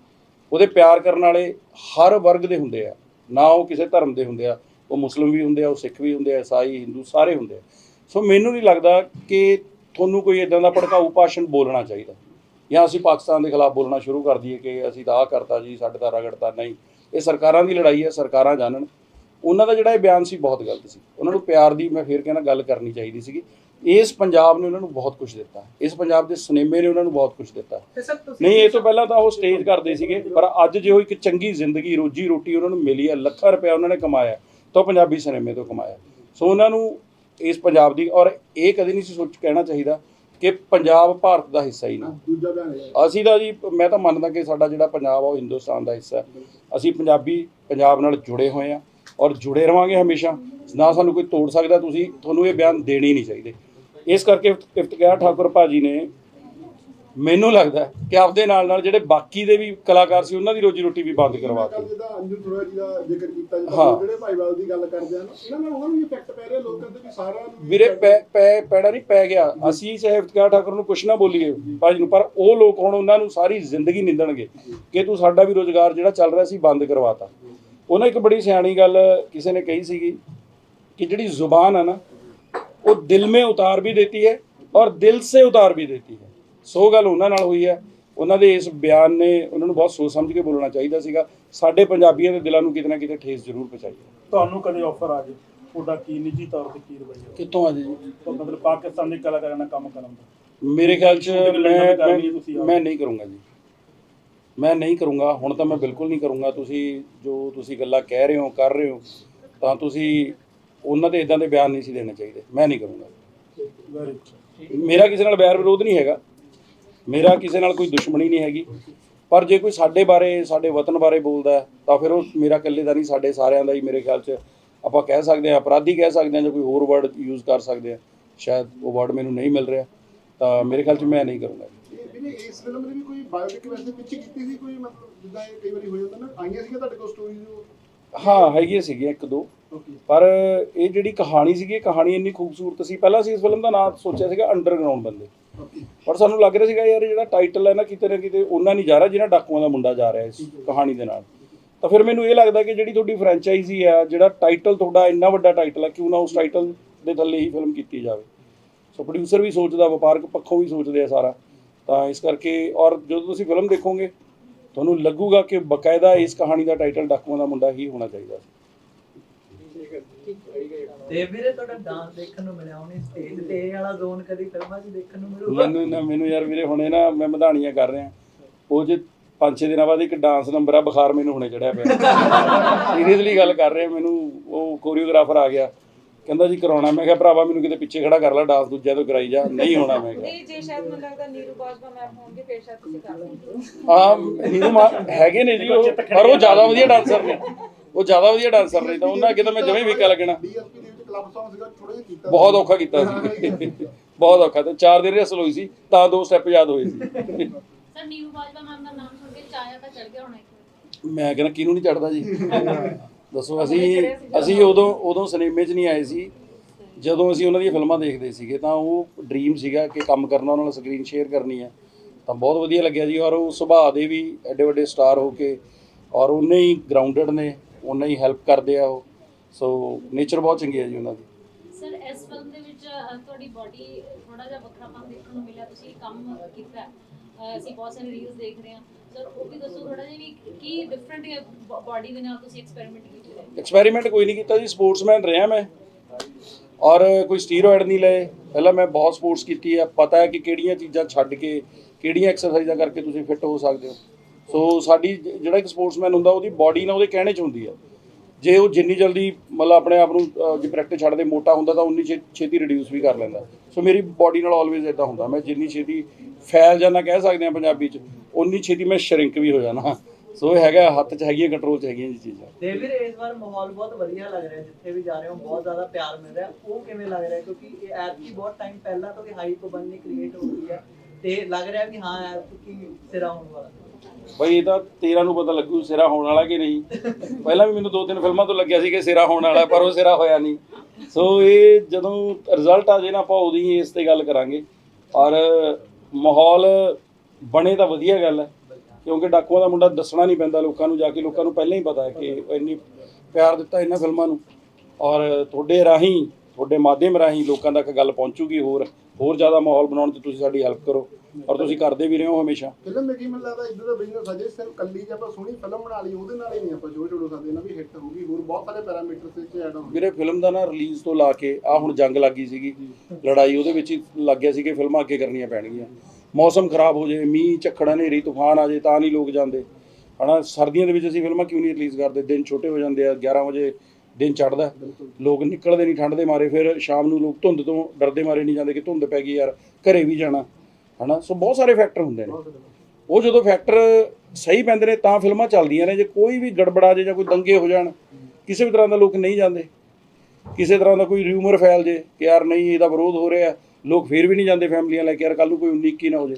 ਉਹਦੇ ਪਿਆਰ ਕਰਨ ਵਾਲੇ ਹਰ ਵਰਗ ਦੇ ਹੁੰਦੇ ਆ। ਨਾ ਉਹ ਕਿਸੇ ਧਰਮ ਦੇ ਹੁੰਦੇ ਆ। ਉਹ ਮੁਸਲਿਮ ਵੀ ਹੁੰਦੇ ਆ, ਉਹ ਸਿੱਖ ਵੀ ਹੁੰਦੇ ਆ ਈਸਾਈ ਹਿੰਦੂ ਸਾਰੇ ਹੁੰਦੇ ਆ। ਸੋ ਮੈਨੂੰ ਨਹੀਂ ਲੱਗਦਾ ਕਿ ਤੁਹਾਨੂੰ ਕੋਈ ਇਦਾਂ ਦਾ ਭੜਕਾਊ ਭਾਸ਼ਣ ਬੋਲਣਾ ਚਾਹੀਦਾ। ਜਾਂ ਅਸੀਂ ਪਾਕਿਸਤਾਨ ਦੇ ਖਿਲਾਫ ਬੋਲਣਾ ਸ਼ੁਰੂ ਕਰ ਦਈਏ ਕਿ ਅਸੀਂ ਤਾਂ ਆਹ ਕਰਤਾ ਜੀ, ਸਾਡੇ ਤਾਂ ਰਗੜਤਾ ਨਹੀਂ। ਇਹ ਸਰਕਾਰਾਂ ਦੀ ਲੜਾਈ ਹੈ ਸਰਕਾਰਾਂ ਜਾਣਨ। ਉਹਨਾਂ ਦਾ ਜਿਹੜਾ ਇਹ ਬਿਆਨ ਸੀ ਬਹੁਤ ਗਲਤ ਸੀ। ਉਹਨਾਂ ਨੂੰ ਪਿਆਰ ਦੀ ਮੈਂ ਫੇਰ ਕਹਿੰਦਾ ਗੱਲ ਕਰਨੀ ਚਾਹੀਦੀ ਸੀਗੀ। ਇਸ ਪੰਜਾਬ ਨੇ ਉਹਨਾਂ ਨੂੰ ਬਹੁਤ ਕੁਝ ਦਿੱਤਾ। ਇਸ ਪੰਜਾਬ ਦੇ ਸਿਨੇਮੇ ਨੇ ਉਹਨਾਂ ਨੂੰ ਬਹੁਤ ਕੁਝ ਦਿੱਤਾ। ਨਹੀਂ ਇਹ ਤੋਂ ਪਹਿਲਾਂ ਤਾਂ ਉਹ ਸਟੇਜ ਕਰਦੇ ਸੀਗੇ ਪਰ ਅੱਜ ਜੇ ਉਹ ਇੱਕ ਚੰਗੀ ਜ਼ਿੰਦਗੀ ਰੋਜੀ ਰੋਟੀ ਉਹਨਾਂ ਨੂੰ ਮਿਲੀ ਹੈ ਲੱਖਾਂ ਰੁਪਏ ਉਹਨਾਂ ਨੇ ਕਮਾਇਆ ਤਾਂ ਪੰਜਾਬੀ ਸਿਨੇਮੇ ਤੋਂ ਕਮਾਇਆ ਸੋ ਉਹਨਾਂ ਨੂੰ ਇਸ ਪੰਜਾਬ ਦੀ ਔਰ ਇਹ ਕਦੇ ਨਹੀਂ ਸੀ ਸੋਚ ਕਹਿਣਾ ਚਾਹੀਦਾ ਕਿ ਪੰਜਾਬ ਭਾਰਤ ਦਾ ਹਿੱਸਾ ਹੀ ਨਹੀਂ ਦੂਜਾ ਬਿਆਨ ਹੈ। ਅਸੀਂ ਤਾਂ ਜੀ ਮੈਂ ਤਾਂ ਮੰਨਦਾ ਕਿ ਸਾਡਾ ਜਿਹੜਾ ਪੰਜਾਬ ਆ ਉਹ ਹਿੰਦੁਸਤਾਨ ਦਾ ਹਿੱਸਾ ਹੈ। ਅਸੀਂ ਪੰਜਾਬੀ ਪੰਜਾਬ ਨਾਲ ਜੁੜੇ ਹੋਏ ਆ ਔਰ ਜੁੜੇ ਰਵਾਂਗੇ ਹਮੇਸ਼ਾ। ਨਾ ਸਾਨੂੰ ਕੋਈ ਤੋੜ ਸਕਦਾ ਤੁਸੀਂ ਤੁਹਾਨੂੰ ਇਹ ਬਿਆਨ ਦੇਣੇ ਨਹੀਂ ਚਾਹੀਦੇ। ਇਸ ਕਰਕੇ ਇਫਤ- ਇਫਤਖਾਰ ਠਾਕੁਰ ਭਾਜੀ ਨੇ ਮੈਨੂੰ ਲੱਗਦਾ ਕਿ ਆਪਦੇ ਨਾਲ ਨਾਲ ਜਿਹੜੇ ਬਾਕੀ ਦੇ ਵੀ ਕਲਾਕਾਰ ਸੀ ਉਹਨਾਂ ਦੀ ਰੋਜੀ ਰੋਟੀ ਵੀ ਬੰਦ ਕਰਵਾ ਦਿੱਤੀ। ਜਿਹਦਾ ਅੰਜੂ ਥੋੜਾ ਜੀ ਦਾ ਜ਼ਿਕਰ ਕੀਤਾ ਹਾਂ। ਜਿਹੜੇ ਭਾਈਵਾਲ ਦੀ ਗੱਲ ਕਰਦੇ ਆ ਨਾ ਇਹਨਾਂ ਨਾਲ ਉਹਨਾਂ ਨੂੰ ਇਫੈਕਟ ਪੈ ਰਿਹਾ ਲੋਕਾਂ ਤੇ ਵੀ ਸਾਰਿਆਂ ਵੀਰੇ ਪੈ ਪੈੜਾ ਨਹੀਂ ਪੈ ਗਿਆ। ਅਸੀਂ ਸਹਿਬਤਕਾਰ ਠਾਕੁਰ ਨੂੰ ਕੁਛ ਨਾ ਬੋਲੀਏ ਭਾਜੀ ਨੂੰ ਪਰ ਉਹ ਲੋਕ ਹੁਣ ਉਹਨਾਂ ਨੂੰ ਸਾਰੀ ਜ਼ਿੰਦਗੀ ਨਿੰਦਣਗੇ ਕਿ ਤੂੰ ਸਾਡਾ ਵੀ ਰੋਜ਼ਗਾਰ ਜਿਹੜਾ ਚੱਲ ਰਿਹਾ ਸੀ ਬੰਦ ਕਰਵਾਤਾ। ਉਹਨਾਂ ਇੱਕ ਬੜੀ ਸਿਆਣੀ ਗੱਲ ਕਿਸੇ ਨੇ ਕਹੀ ਸੀਗੀ ਕਿ ਜਿਹੜੀ ਜ਼ੁਬਾਨ ਆ ਨਾ ਉਹ ਦਿਲ ਮੇ ਉਤਾਰ ਵੀ ਦੇਤੀ ਹੈ ਔਰ ਦਿਲ ਸੇ ਉਤਾਰ ਵੀ ਦੇਤੀ ਹੈ। ਸੋ ਗੱਲ ਉਹਨਾਂ ਨਾਲ ਹੋਈ ਹੈ। ਉਹਨਾਂ ਦੇ ਇਸ ਬਿਆਨ ਨੇ ਉਹਨਾਂ ਨੂੰ ਬਹੁਤ ਸੋਚ ਸਮਝ ਕੇ ਬੋਲਣਾ ਚਾਹੀਦਾ ਸੀਗਾ। ਸਾਡੇ ਪੰਜਾਬੀਆਂ ਦੇ ਦਿਲਾਂ ਨੂੰ ਕਿਤੇ ਨਾ ਕਿਤੇ ਠੇਸ ਜ਼ਰੂਰ ਪਹੁੰਚਾਈ ਤੁਹਾਨੂੰ ਕਦੇ ਆਫਰ ਆ ਜੇ ਤੁਹਾਡਾ ਕੀ ਨਿੱਜੀ ਤੌਰ ਤੇ ਕੀ ਰਵਈਆ? ਕਿੱਥੋਂ ਆ ਜੀ? ਤਾਂ ਮਤਲਬ ਪਾਕਿਸਤਾਨ ਦੇ ਕਲਾਕਾਰਾਂ ਨਾਲ ਕੰਮ ਕਰਨ ਦਾ। ਮੇਰੇ ਖਿਆਲ 'ਚ ਮੈਂ ਮੈਂ- ਨਹੀਂ ਕਰੂੰਗਾ ਜੀ। ਮੈਂ ਨਹੀਂ ਕਰੂੰਗਾ। ਹੁਣ ਤਾਂ ਮੈਂ ਬਿਲਕੁਲ ਨਹੀਂ ਕਰੂੰਗਾ। ਤੁਸੀਂ ਜੋ ਤੁਸੀਂ ਗੱਲਾਂ ਕਹਿ ਰਹੇ ਹੋ ਕਰ ਰਹੇ ਹੋ ਤਾਂ ਤੁਸੀਂ ਉਹਨਾਂ ਦੇ ਇਦਾਂ ਦੇ ਬਿਆਨ ਨਹੀਂ ਸੀ ਦੇਣੇ ਚਾਹੀਦੇ। ਮੈਂ ਨਹੀਂ ਕਰੂੰਗਾ। ਮੇਰਾ ਕਿਸੇ ਨਾਲ ਵੈਰ ਵਿਰੋਧ ਨਹੀਂ ਹੈਗਾ। ਮੇਰਾ ਕਿਸੇ ਨਾਲ ਕੋਈ ਦੁਸ਼ਮਣੀ ਨਹੀਂ ਹੈਗੀ। ਪਰ ਜੇ ਕੋਈ ਸਾਡੇ ਬਾਰੇ ਸਾਡੇ ਵਤਨ ਬਾਰੇ ਬੋਲਦਾ ਹੈ, ਤਾਂ ਫਿਰ ਉਹ ਮੇਰਾ ਇਕੱਲੇ ਦਾ ਨਹੀਂ ਸਾਡੇ ਸਾਰਿਆਂ ਦਾ ਹੀ ਮੇਰੇ ਖਿਆਲ 'ਚ ਆਪਾਂ ਕਹਿ ਸਕਦੇ ਹਾਂ ਅਪਰਾਧੀ ਕਹਿ ਸਕਦੇ ਹਾਂ ਜਾਂ ਕੋਈ ਹੋਰ ਵਰਡ ਯੂਜ਼ ਕਰ ਸਕਦੇ ਹਾਂ ਸ਼ਾਇਦ ਉਹ ਵਰਡ ਮੈਨੂੰ ਨਹੀਂ ਮਿਲ ਰਿਹਾ ਤਾਂ ਮੇਰੇ ਖਿਆਲ 'ਚ ਮੈਂ ਨਹੀਂ ਕਰੂੰਗਾ। ਇਹ ਵੀਰੇ ਇਸ ਫਿਲਮ ਦੀ ਵੀ ਕੋਈ ਬਾਇਓਪਿਕ ਵੈਸੇ ਪਿੱਛੇ ਕੀਤੀ ਸੀ ਕੋਈ ਮਤਲਬ ਜਿੱਦਾਂ ਇਹ ਕਈ ਵਾਰੀ ਹੋ ਜਾਂਦਾ ਨਾ ਆਈਆਂ ਸੀਗੀਆਂ ਤੁਹਾਡੇ ਕੋਲ ਸਟੋਰੀਜ਼ ਹਾਂ ਹੈਗੀਆਂ ਸੀਗੀਆਂ ਇੱਕ ਦੋ। ਪਰ ਇਹ ਜਿਹੜੀ ਕਹਾਣੀ ਸੀਗੀ ਇਹ ਕਹਾਣੀ ਇੰਨੀ ਖੂਬਸੂਰਤ ਸੀ ਪਹਿਲਾਂ ਅਸੀਂ ਇਸ ਫਿਲਮ ਦਾ ਨਾਮ ਸੋਚਿਆ ਸੀਗਾ ਅੰਡਰਗਰਾਉਂਡ ਬੰਦੇ। ਪਰ ਸਾਨੂੰ ਲੱਗ ਰਿਹਾ ਸੀਗਾ ਯਾਰ ਜਿਹੜਾ ਟਾਈਟਲ ਹੈ ਨਾ ਕਿਤੇ ਨਾ ਕਿਤੇ ਉਹਨਾਂ ਨਹੀਂ ਜਾ ਰਿਹਾ ਜਿਹੜਾ ਡਾਕੂਆਂ ਦਾ ਮੁੰਡਾ ਜਾ ਰਿਹਾ ਇਸ ਕਹਾਣੀ ਦੇ ਨਾਲ। ਤਾਂ ਫਿਰ ਮੈਨੂੰ ਇਹ ਲੱਗਦਾ ਕਿ ਜਿਹੜੀ ਤੁਹਾਡੀ ਫਰੈਂਚਾਈਜ਼ੀ ਆ ਜਿਹੜਾ ਟਾਈਟਲ ਤੁਹਾਡਾ ਇੰਨਾ ਵੱਡਾ ਟਾਈਟਲ ਆ ਕਿਉਂ ਨਾ ਉਸ ਟਾਈਟਲ ਦੇ ਥੱਲੇ ਹੀ ਫਿਲਮ ਕੀਤੀ ਜਾਵੇ। ਸੋ ਪ੍ਰੋਡਿਊਸਰ ਵੀ ਸੋਚਦਾ ਵਪਾਰਕ ਪੱਖੋਂ ਵੀ ਸੋਚਦੇ ਆ ਸਾਰਾ। ਤਾਂ ਇਸ ਕਰਕੇ ਔਰ ਜਦੋਂ ਤੁਸੀਂ ਫਿਲਮ ਦੇਖੋਗੇ ਤੁਹਾਨੂੰ ਲੱਗੂਗਾ ਕਿ ਬਕਾਇਦਾ ਇਸ ਕਹਾਣੀ ਦਾ ਟਾਈਟਲ ਡਾਕੂਆਂ ਦਾ ਮੁੰਡਾ ਹੀ ਹੋਣਾ ਚਾਹੀਦਾ ਸੀ। ਤੇ ਵੀਰੇ ਤੁਹਾਡਾ ਡਾਂਸ ਦੇਖਣ ਨੂੰ ਮਿਲਿਆ ਉਹਨੇ ਸਟੇਜ ਤੇ ਇਹ ਵਾਲਾ ਜ਼ੋਨ ਕਦੀ ਫਿਲਮਾਂ 'ਚ ਦੇਖਣ ਨੂੰ ਮਿਲੂਗਾ? ਮੈਨੂੰ ਨਾ ਮੈਨੂੰ ਯਾਰ ਵੀਰੇ ਹੁਣੇ ਨਾ ਮੈਂ ਮਧਾਣੀਆਂ ਕਰ ਰਿਹਾ। ਉਹ ਜੇ ਪੰਜ ਛੇ ਦਿਨਾਂ ਬਾਅਦ ਇੱਕ ਡਾਂਸ ਨੰਬਰ ਆ ਬੁਖਾਰ ਮੈਨੂੰ ਹੁਣੇ ਚੜਿਆ ਪਿਆ। ਸੀਰੀਅਸਲੀ ਗੱਲ ਕਰ ਰਿਹਾ ਮੈਨੂੰ ਉਹ ਕੋਰੀਓਗ੍ਰਾਫਰ ਆ ਗਿਆ। ਕਹਿੰਦਾ ਜੀ ਕਰਾਉਣਾ ਮੈਂ ਕਿਹਾ ਭਰਾਵਾ ਮੈਨੂੰ ਕਿਤੇ ਪਿੱਛੇ ਖੜਾ ਕਰ ਲੈ ਡਾਂਸ ਦੂਜਿਆਂ ਤੋਂ ਕਰਾਈ ਜਾ। ਨਹੀਂ ਹੋਣਾ ਮੈਂ ਕਿਹਾ। ਨਹੀਂ ਜੇ ਸ਼ਾਇਦ ਮੈਨੂੰ ਲੱਗਦਾ ਨੀਰੂ ਬਾਜਵਾ ਮੈਮ ਹੋਣਗੇ ਫਿਰ ਸ਼ਾਇਦ ਤੁਸੀਂ ਕਰ ਲਓਗੇ ਹਾਂ। ਨੀਰੂ ਮਾ ਹੈਗੇ ਨੇ ਜੀ ਉਹ ਪਰ ਉਹ ਜ਼ਿਆਦਾ ਵਧੀਆ ਡਾਂਸਰ ਨੇ। ਉਹ ਜ਼ਿਆਦਾ ਵਧੀਆ ਡਾਂਸਰ ਨੇ ਤਾਂ ਉਹਨਾਂ ਅੱਗੇ ਤਾਂ ਮੈਂ ਜਮੇ ਫਿੱਕਾ ਲੱਗਣਾ। ਡੀਐਸਪੀ ਦੇ ਵਿੱਚ ਕਲੱਬ Song ਸੀਗਾ ਥੋੜਾ ਜਿਹਾ ਕੀਤਾ ਬਹੁਤ ਔਖਾ ਕੀਤਾ ਸੀ। ਬਹੁਤ ਔਖਾ ਤੇ ਚਾਰ ਦਿਨ ਰਿਹਰਸਲ ਹੋਈ ਸੀ ਤਾਂ ਦੋ ਸਟੈਪ ਯਾਦ ਹੋਏ ਸੀ। ਸਰ ਨੀਰੂ ਬਾਜਵਾ ਮੈਮ ਦਾ ਨਾਮ ਸੁਣ ਕੇ ਚਾਇਆ ਤਾਂ ਚੜ ਗਿਆ ਹੋਣਾ ਇੱਕ ਵਾਰ। ਮੈਂ ਕਹਿੰਦਾ ਕਿਹਨੂੰ ਨਹੀਂ ਚੜਦਾ ਜੀ? ਦੱਸੋ ਅਸੀਂ ਅਸੀਂ ਉਦੋਂ ਉਦੋਂ ਸਿਨੇਮੇ 'ਚ ਨਹੀਂ ਆਏ ਸੀ। ਜਦੋਂ ਅਸੀਂ ਉਹਨਾਂ ਦੀਆਂ ਫਿਲਮਾਂ ਦੇਖਦੇ ਸੀਗੇ ਤਾਂ ਉਹ ਡ੍ਰੀਮ ਸੀਗਾ ਕਿ ਕੰਮ ਕਰਨਾ ਉਹਨਾਂ ਨਾਲ ਸਕਰੀਨ ਸ਼ੇਅਰ ਕਰਨੀ ਹੈ। ਤਾਂ ਬਹੁਤ ਵਧੀਆ ਲੱਗਿਆ ਜੀ ਔਰ ਉਹ ਸੁਭਾਅ ਦੇ ਵੀ ਐਡੇ ਵੱਡੇ ਸਟਾਰ ਹੋ ਕੇ ਔਰ ਉਨੇ ਹੀ ਗਰਾਊਂਡਡ ਨੇ। ਉਨੇ ਹੀ ਹੈਲਪ ਕਰਦੇ ਆ ਉਹ। ਸੋ ਨੇਚਰ ਬਹੁਤ ਚੰਗੀ ਹੈ ਜੀ ਉਹਨਾਂ ਦੀ। ਸਰ ਇਸ ਫਿਲਮ ਦੇ ਵਿੱਚ ਤੁਹਾਡੀ ਬਾਡੀ ਥੋੜਾ ਜਿਹਾ ਵੱਖਰਾਪਨ ਦੇਖਣ ਨੂੰ ਮਿਲਿਆ। ਤੁਸੀਂ ਕੰਮ ਕੀਤਾ। ਹੈ। ਅਸੀਂ ਬਹੁਤ ਸਾਰੇ ਰੀਲਸ ਦੇਖ ਰਹੇ ਹਾਂ। ਸਰ ਉਹ ਵੀ ਦੱਸੋ ਥੋੜਾ ਜਿਹਾ ਵੀ ਕੀ ਡਿਫਰੈਂਟ ਬਾਡੀ ਦੇ ਨਾਲ ਤੁਸੀਂ ਐਕਸਪੈਰੀਮੈਂਟ ਕੀਤਾ ਹੈ? ਐਕਸਪੈਰੀਮੈਂਟ ਕੋਈ ਨਹੀਂ ਕੀਤਾ ਜੀ ਸਪੋਰਟਸਮੈਨ ਰਿਹਾ ਮੈਂ। ਔਰ ਕੋਈ ਸਟੀਰੋਇਡ ਨਹੀਂ ਲਏ। ਪਹਿਲਾਂ ਮੈਂ ਬਹੁਤ ਸਪੋਰਟਸ ਕੀਤੀ ਹੈ। ਪਤਾ ਹੈ ਕਿ ਕਿਹੜੀਆਂ ਚੀਜ਼ਾਂ ਛੱਡ ਕੇ ਕਿਹੜੀਆਂ ਐਕਸਰਸਾਈਜ਼ਾਂ ਕਰਕੇ ਤੁਸੀਂ ਫਿੱਟ ਹੋ ਸਕਦੇ ਹੋ। ਸੋ ਸਾਡੀ ਜ- ਜਿਹੜਾ ਇੱਕ ਸਪੋਰਟਸਮੈਨ ਹੁੰਦਾ ਉਹਦੀ ਬਾਡੀ ਨਾਲ ਉਹਦੇ ਕਹਿਣੇ 'ਚ ਹੁੰਦੀ ਹੈ ਜੇ ਉਹ ਜਿੰਨੀ ਜਲਦੀ ਮਤਲਬ ਆਪਣੇ ਆਪ ਨੂੰ ਅਹ, ਜੇ ਪ੍ਰੈਕਟਿਸ ਛੱਡਦੇ ਮੋਟਾ ਹੁੰਦਾ ਤਾਂ ਉਨੀ ਛੇ- ਛੇਤੀ ਰਿਡਿਊਸ ਵੀ ਕਰ ਲੈਂਦਾ। ਸੋ ਮੇਰੀ ਬਾਡੀ ਨਾਲ ਆਲਵੇਜ਼ ਇਦਾਂ ਹੁੰਦਾ। ਮੈਂ ਜਿੰਨੀ ਛੇਤੀ ਫੈਲ ਜਾਣਾ ਕਹਿ ਸਕਦੇ ਹਾਂ ਪੰਜਾਬੀ 'ਚ ਉਨੀ ਛੇਤੀ ਮੈਂ ਸ਼ਰਿੰਕ ਵੀ ਹੋ ਜਾਣਾ ਸੋ ਇਹ ਹੈਗਾ ਹੱਥ 'ਚ ਹੈਗੀਆਂ ਕੰਟਰੋਲ 'ਚ ਹੈਗੀਆਂ ਜੀ ਚੀਜ਼ਾਂ। ਤੇ ਵੀਰੇ ਇਸ ਵਾਰ ਮਾਹੌਲ ਬਹੁਤ ਵਧੀਆ ਲੱਗ ਰਿਹਾ। ਜਿੱਥੇ ਵੀ ਜਾ ਰਹੇ ਹੋ ਬਹੁਤ ਜ਼ਿਆਦਾ ਪਿਆਰ ਮਿਲ ਰਿਹਾ। ਉਹ ਕਿਵੇਂ ਲੱਗ ਰਿਹਾ? ਕਿਉਂਕਿ ਇਹ ਐਪ ਕੀ ਬਹੁਤ ਟਾਈਮ ਪਹਿਲਾਂ ਤੋਂ ਹੀ ਹਾਈਪ ਬਣਨੀ ਕ੍ਰੀਏਟ ਹੋ ਗਈ ਹੈ। ਤੇ ਲੱਗ ਰਿਹਾ ਕਿ ਹਾਂ ਐਪ ਕੀ ਸਿਰਾ ਹੋਣ ਵਾਲਾ। ਬਈ ਇਹ ਤਾਂ ਤੇਰਾ ਨੂੰ ਪਤਾ ਲੱਗੂ ਸਿਰਾ ਹੋਣ ਵਾਲਾ ਕਿ ਨਹੀਂ। ਪਹਿਲਾਂ ਵੀ ਮੈਨੂੰ ਦੋ ਤਿੰਨ ਫਿਲਮਾਂ ਤੋਂ ਲੱਗਿਆ ਸੀ ਕਿ ਸਿਰਾ ਹੋਣ ਵਾਲਾ, ਪਰ ਉਹ ਸਿਰਾ ਹੋਇਆ ਨਹੀਂ। ਸੋ ਇਹ ਜਦੋਂ ਰਿਜ਼ਲਟ ਆ ਜੇ ਨਾ, ਆਪਾਂ ਉਦੋਂ ਹੀ ਇਸ ਤੇ ਗੱਲ ਕਰਾਂਗੇ। ਔਰ ਮਾਹੌਲ ਬਣੇ ਤਾਂ ਵਧੀਆ ਗੱਲ ਹੈ, ਕਿਉਂਕਿ ਡਾਕੂਆਂ ਦਾ ਮੁੰਡਾ ਦੱਸਣਾ ਨਹੀਂ ਪੈਂਦਾ ਲੋਕਾਂ ਨੂੰ, ਜਾ ਕੇ ਲੋਕਾਂ ਨੂੰ ਪਹਿਲਾਂ ਹੀ ਪਤਾ ਹੈ ਕਿ ਇੰਨੀ ਪਿਆਰ ਦਿੱਤਾ ਇਹਨਾਂ ਫਿਲਮਾਂ ਨੂੰ। ਔਰ ਤੁਹਾਡੇ ਰਾਹੀਂ, ਤੁਹਾਡੇ ਮਾਧਿਅਮ ਰਾਹੀਂ ਲੋਕਾਂ ਤੱਕ ਗੱਲ ਪਹੁੰਚੂਗੀ ਹੋਰ ਹੋਰ ਜ਼ਿਆਦਾ ਮਾਹੌਲ ਬਣਾਉਣ 'ਚ ਤੁਸੀਂ ਸਾਡੀ ਹੈਲਪ ਕਰੋ। ਔਰ ਤੁਸੀਂ ਕਰਦੇ ਵੀ ਰਹੇ ਹੋ ਹਮੇਸ਼ਾ? ਫਿਲਮ ਮੇਕਿੰਗ ਮੈਨੂੰ ਲੱਗਦਾ ਇਦਾਂ ਦਾ ਬਿਜ਼ਨਸ ਆ ਜੇ ਸਿਰਫ ਕੱਲੀ ਜੇ ਆਪਾਂ ਸੋਹਣੀ ਫਿਲਮ ਬਣਾ ਲਈ ਉਹਦੇ ਨਾਲ ਹੀ ਨਹੀਂ ਆਪਾਂ ਜੋੜ ਜੋੜ ਸਕਦੇ ਨਾ ਵੀ ਹਿੱਟ ਹੋਊਗੀ ਹੋਰ ਬਹੁਤ ਸਾਰੇ ਪੈਰਾਮੀਟਰਸ ਵਿੱਚ ਐਡ ਹੋਣਗੇ। ਵੀਰੇ ਫਿਲਮ ਦਾ ਨਾ ਰਿਲੀਜ਼ ਤੋਂ ਲਾ ਕੇ ਆ ਹੁਣ ਜੰਗ ਲੱਗੀ ਸੀਗੀ ਲੜਾਈ ਉਹਦੇ ਵਿੱਚ ਹੀ ਲੱਗ ਗਿਆ ਸੀ ਕਿ ਫਿਲਮਾਂ ਅੱਗੇ ਕਰਨੀਆਂ ਪੈਣਗੀਆਂ। ਮੌਸਮ ਖਰਾਬ ਹੋ ਜਾਏ ਮੀਂਹ ਝੱਖੜ ਹਨੇਰੀ ਤੂਫਾਨ ਆ ਜਾਏ ਤਾਂ ਨਹੀਂ ਲੋਕ ਜਾਂਦੇ। ਹਨਾ ਸਰਦੀਆਂ ਦੇ ਵਿੱਚ ਅਸੀਂ ਫਿਲਮਾਂ ਕਿਉਂ ਨਹੀਂ ਰਿਲੀਜ਼ ਕਰਦੇ? ਦਿਨ ਛੋਟੇ ਹੋ ਜਾਂਦੇ ਆ 11 ਵਜੇ ਦਿਨ ਚੜ੍ਹਦਾ। ਲੋਕ ਨਿਕਲਦੇ ਨਹੀਂ ਠੰਡ ਦੇ ਮਾਰੇ ਫਿਰ ਸ਼ਾਮ ਨੂੰ ਲੋਕ ਧੁੰਦ ਤੋਂ ਡਰਦੇ ਮਾਰੇ ਨਹੀਂ ਜਾਂਦੇ ਕਿ ਧੁੰਦ ਪੈ ਗਈ ਯਾਰ ਘਰੇ ਵੀ ਜਾਣਾ। ਹਨਾ? ਸੋ ਬਹੁਤ ਸਾਰੇ ਫੈਕਟਰ ਹੁੰਦੇ ਨੇ। ਉਹ ਜਦੋਂ ਫੈਕਟਰ ਸਹੀ ਪੈਂਦੇ ਨੇ, ਤਾਂ ਫਿਲਮਾਂ ਚੱਲਦੀਆਂ ਨੇ। ਜੇ ਕੋਈ ਵੀ ਗੜਬੜਾ ਜੇ ਜਾਂ ਕੋਈ ਦੰਗੇ ਹੋ ਜਾਣ, ਕਿਸੇ ਵੀ ਤਰ੍ਹਾਂ ਦਾ ਲੋਕ ਨਹੀਂ ਜਾਂਦੇ। ਕਿਸੇ ਤਰ੍ਹਾਂ ਦਾ ਕੋਈ ਰਿਊਮਰ ਫੈਲ ਜੇ ਕਿ ਯਾਰ ਨਹੀਂ, ਇਹਦਾ ਵਿਰੋਧ ਹੋ ਰਿਹਾ। ਲੋਕ ਫੇਰ ਵੀ ਨਹੀਂ ਜਾਂਦੇ ਫੈਮਲੀਆਂ ਲੈ ਕੇ, ਯਾਰ ਕੱਲ ਨੂੰ ਕੋਈ 19 21 ਨਾ ਹੋ ਜੇ।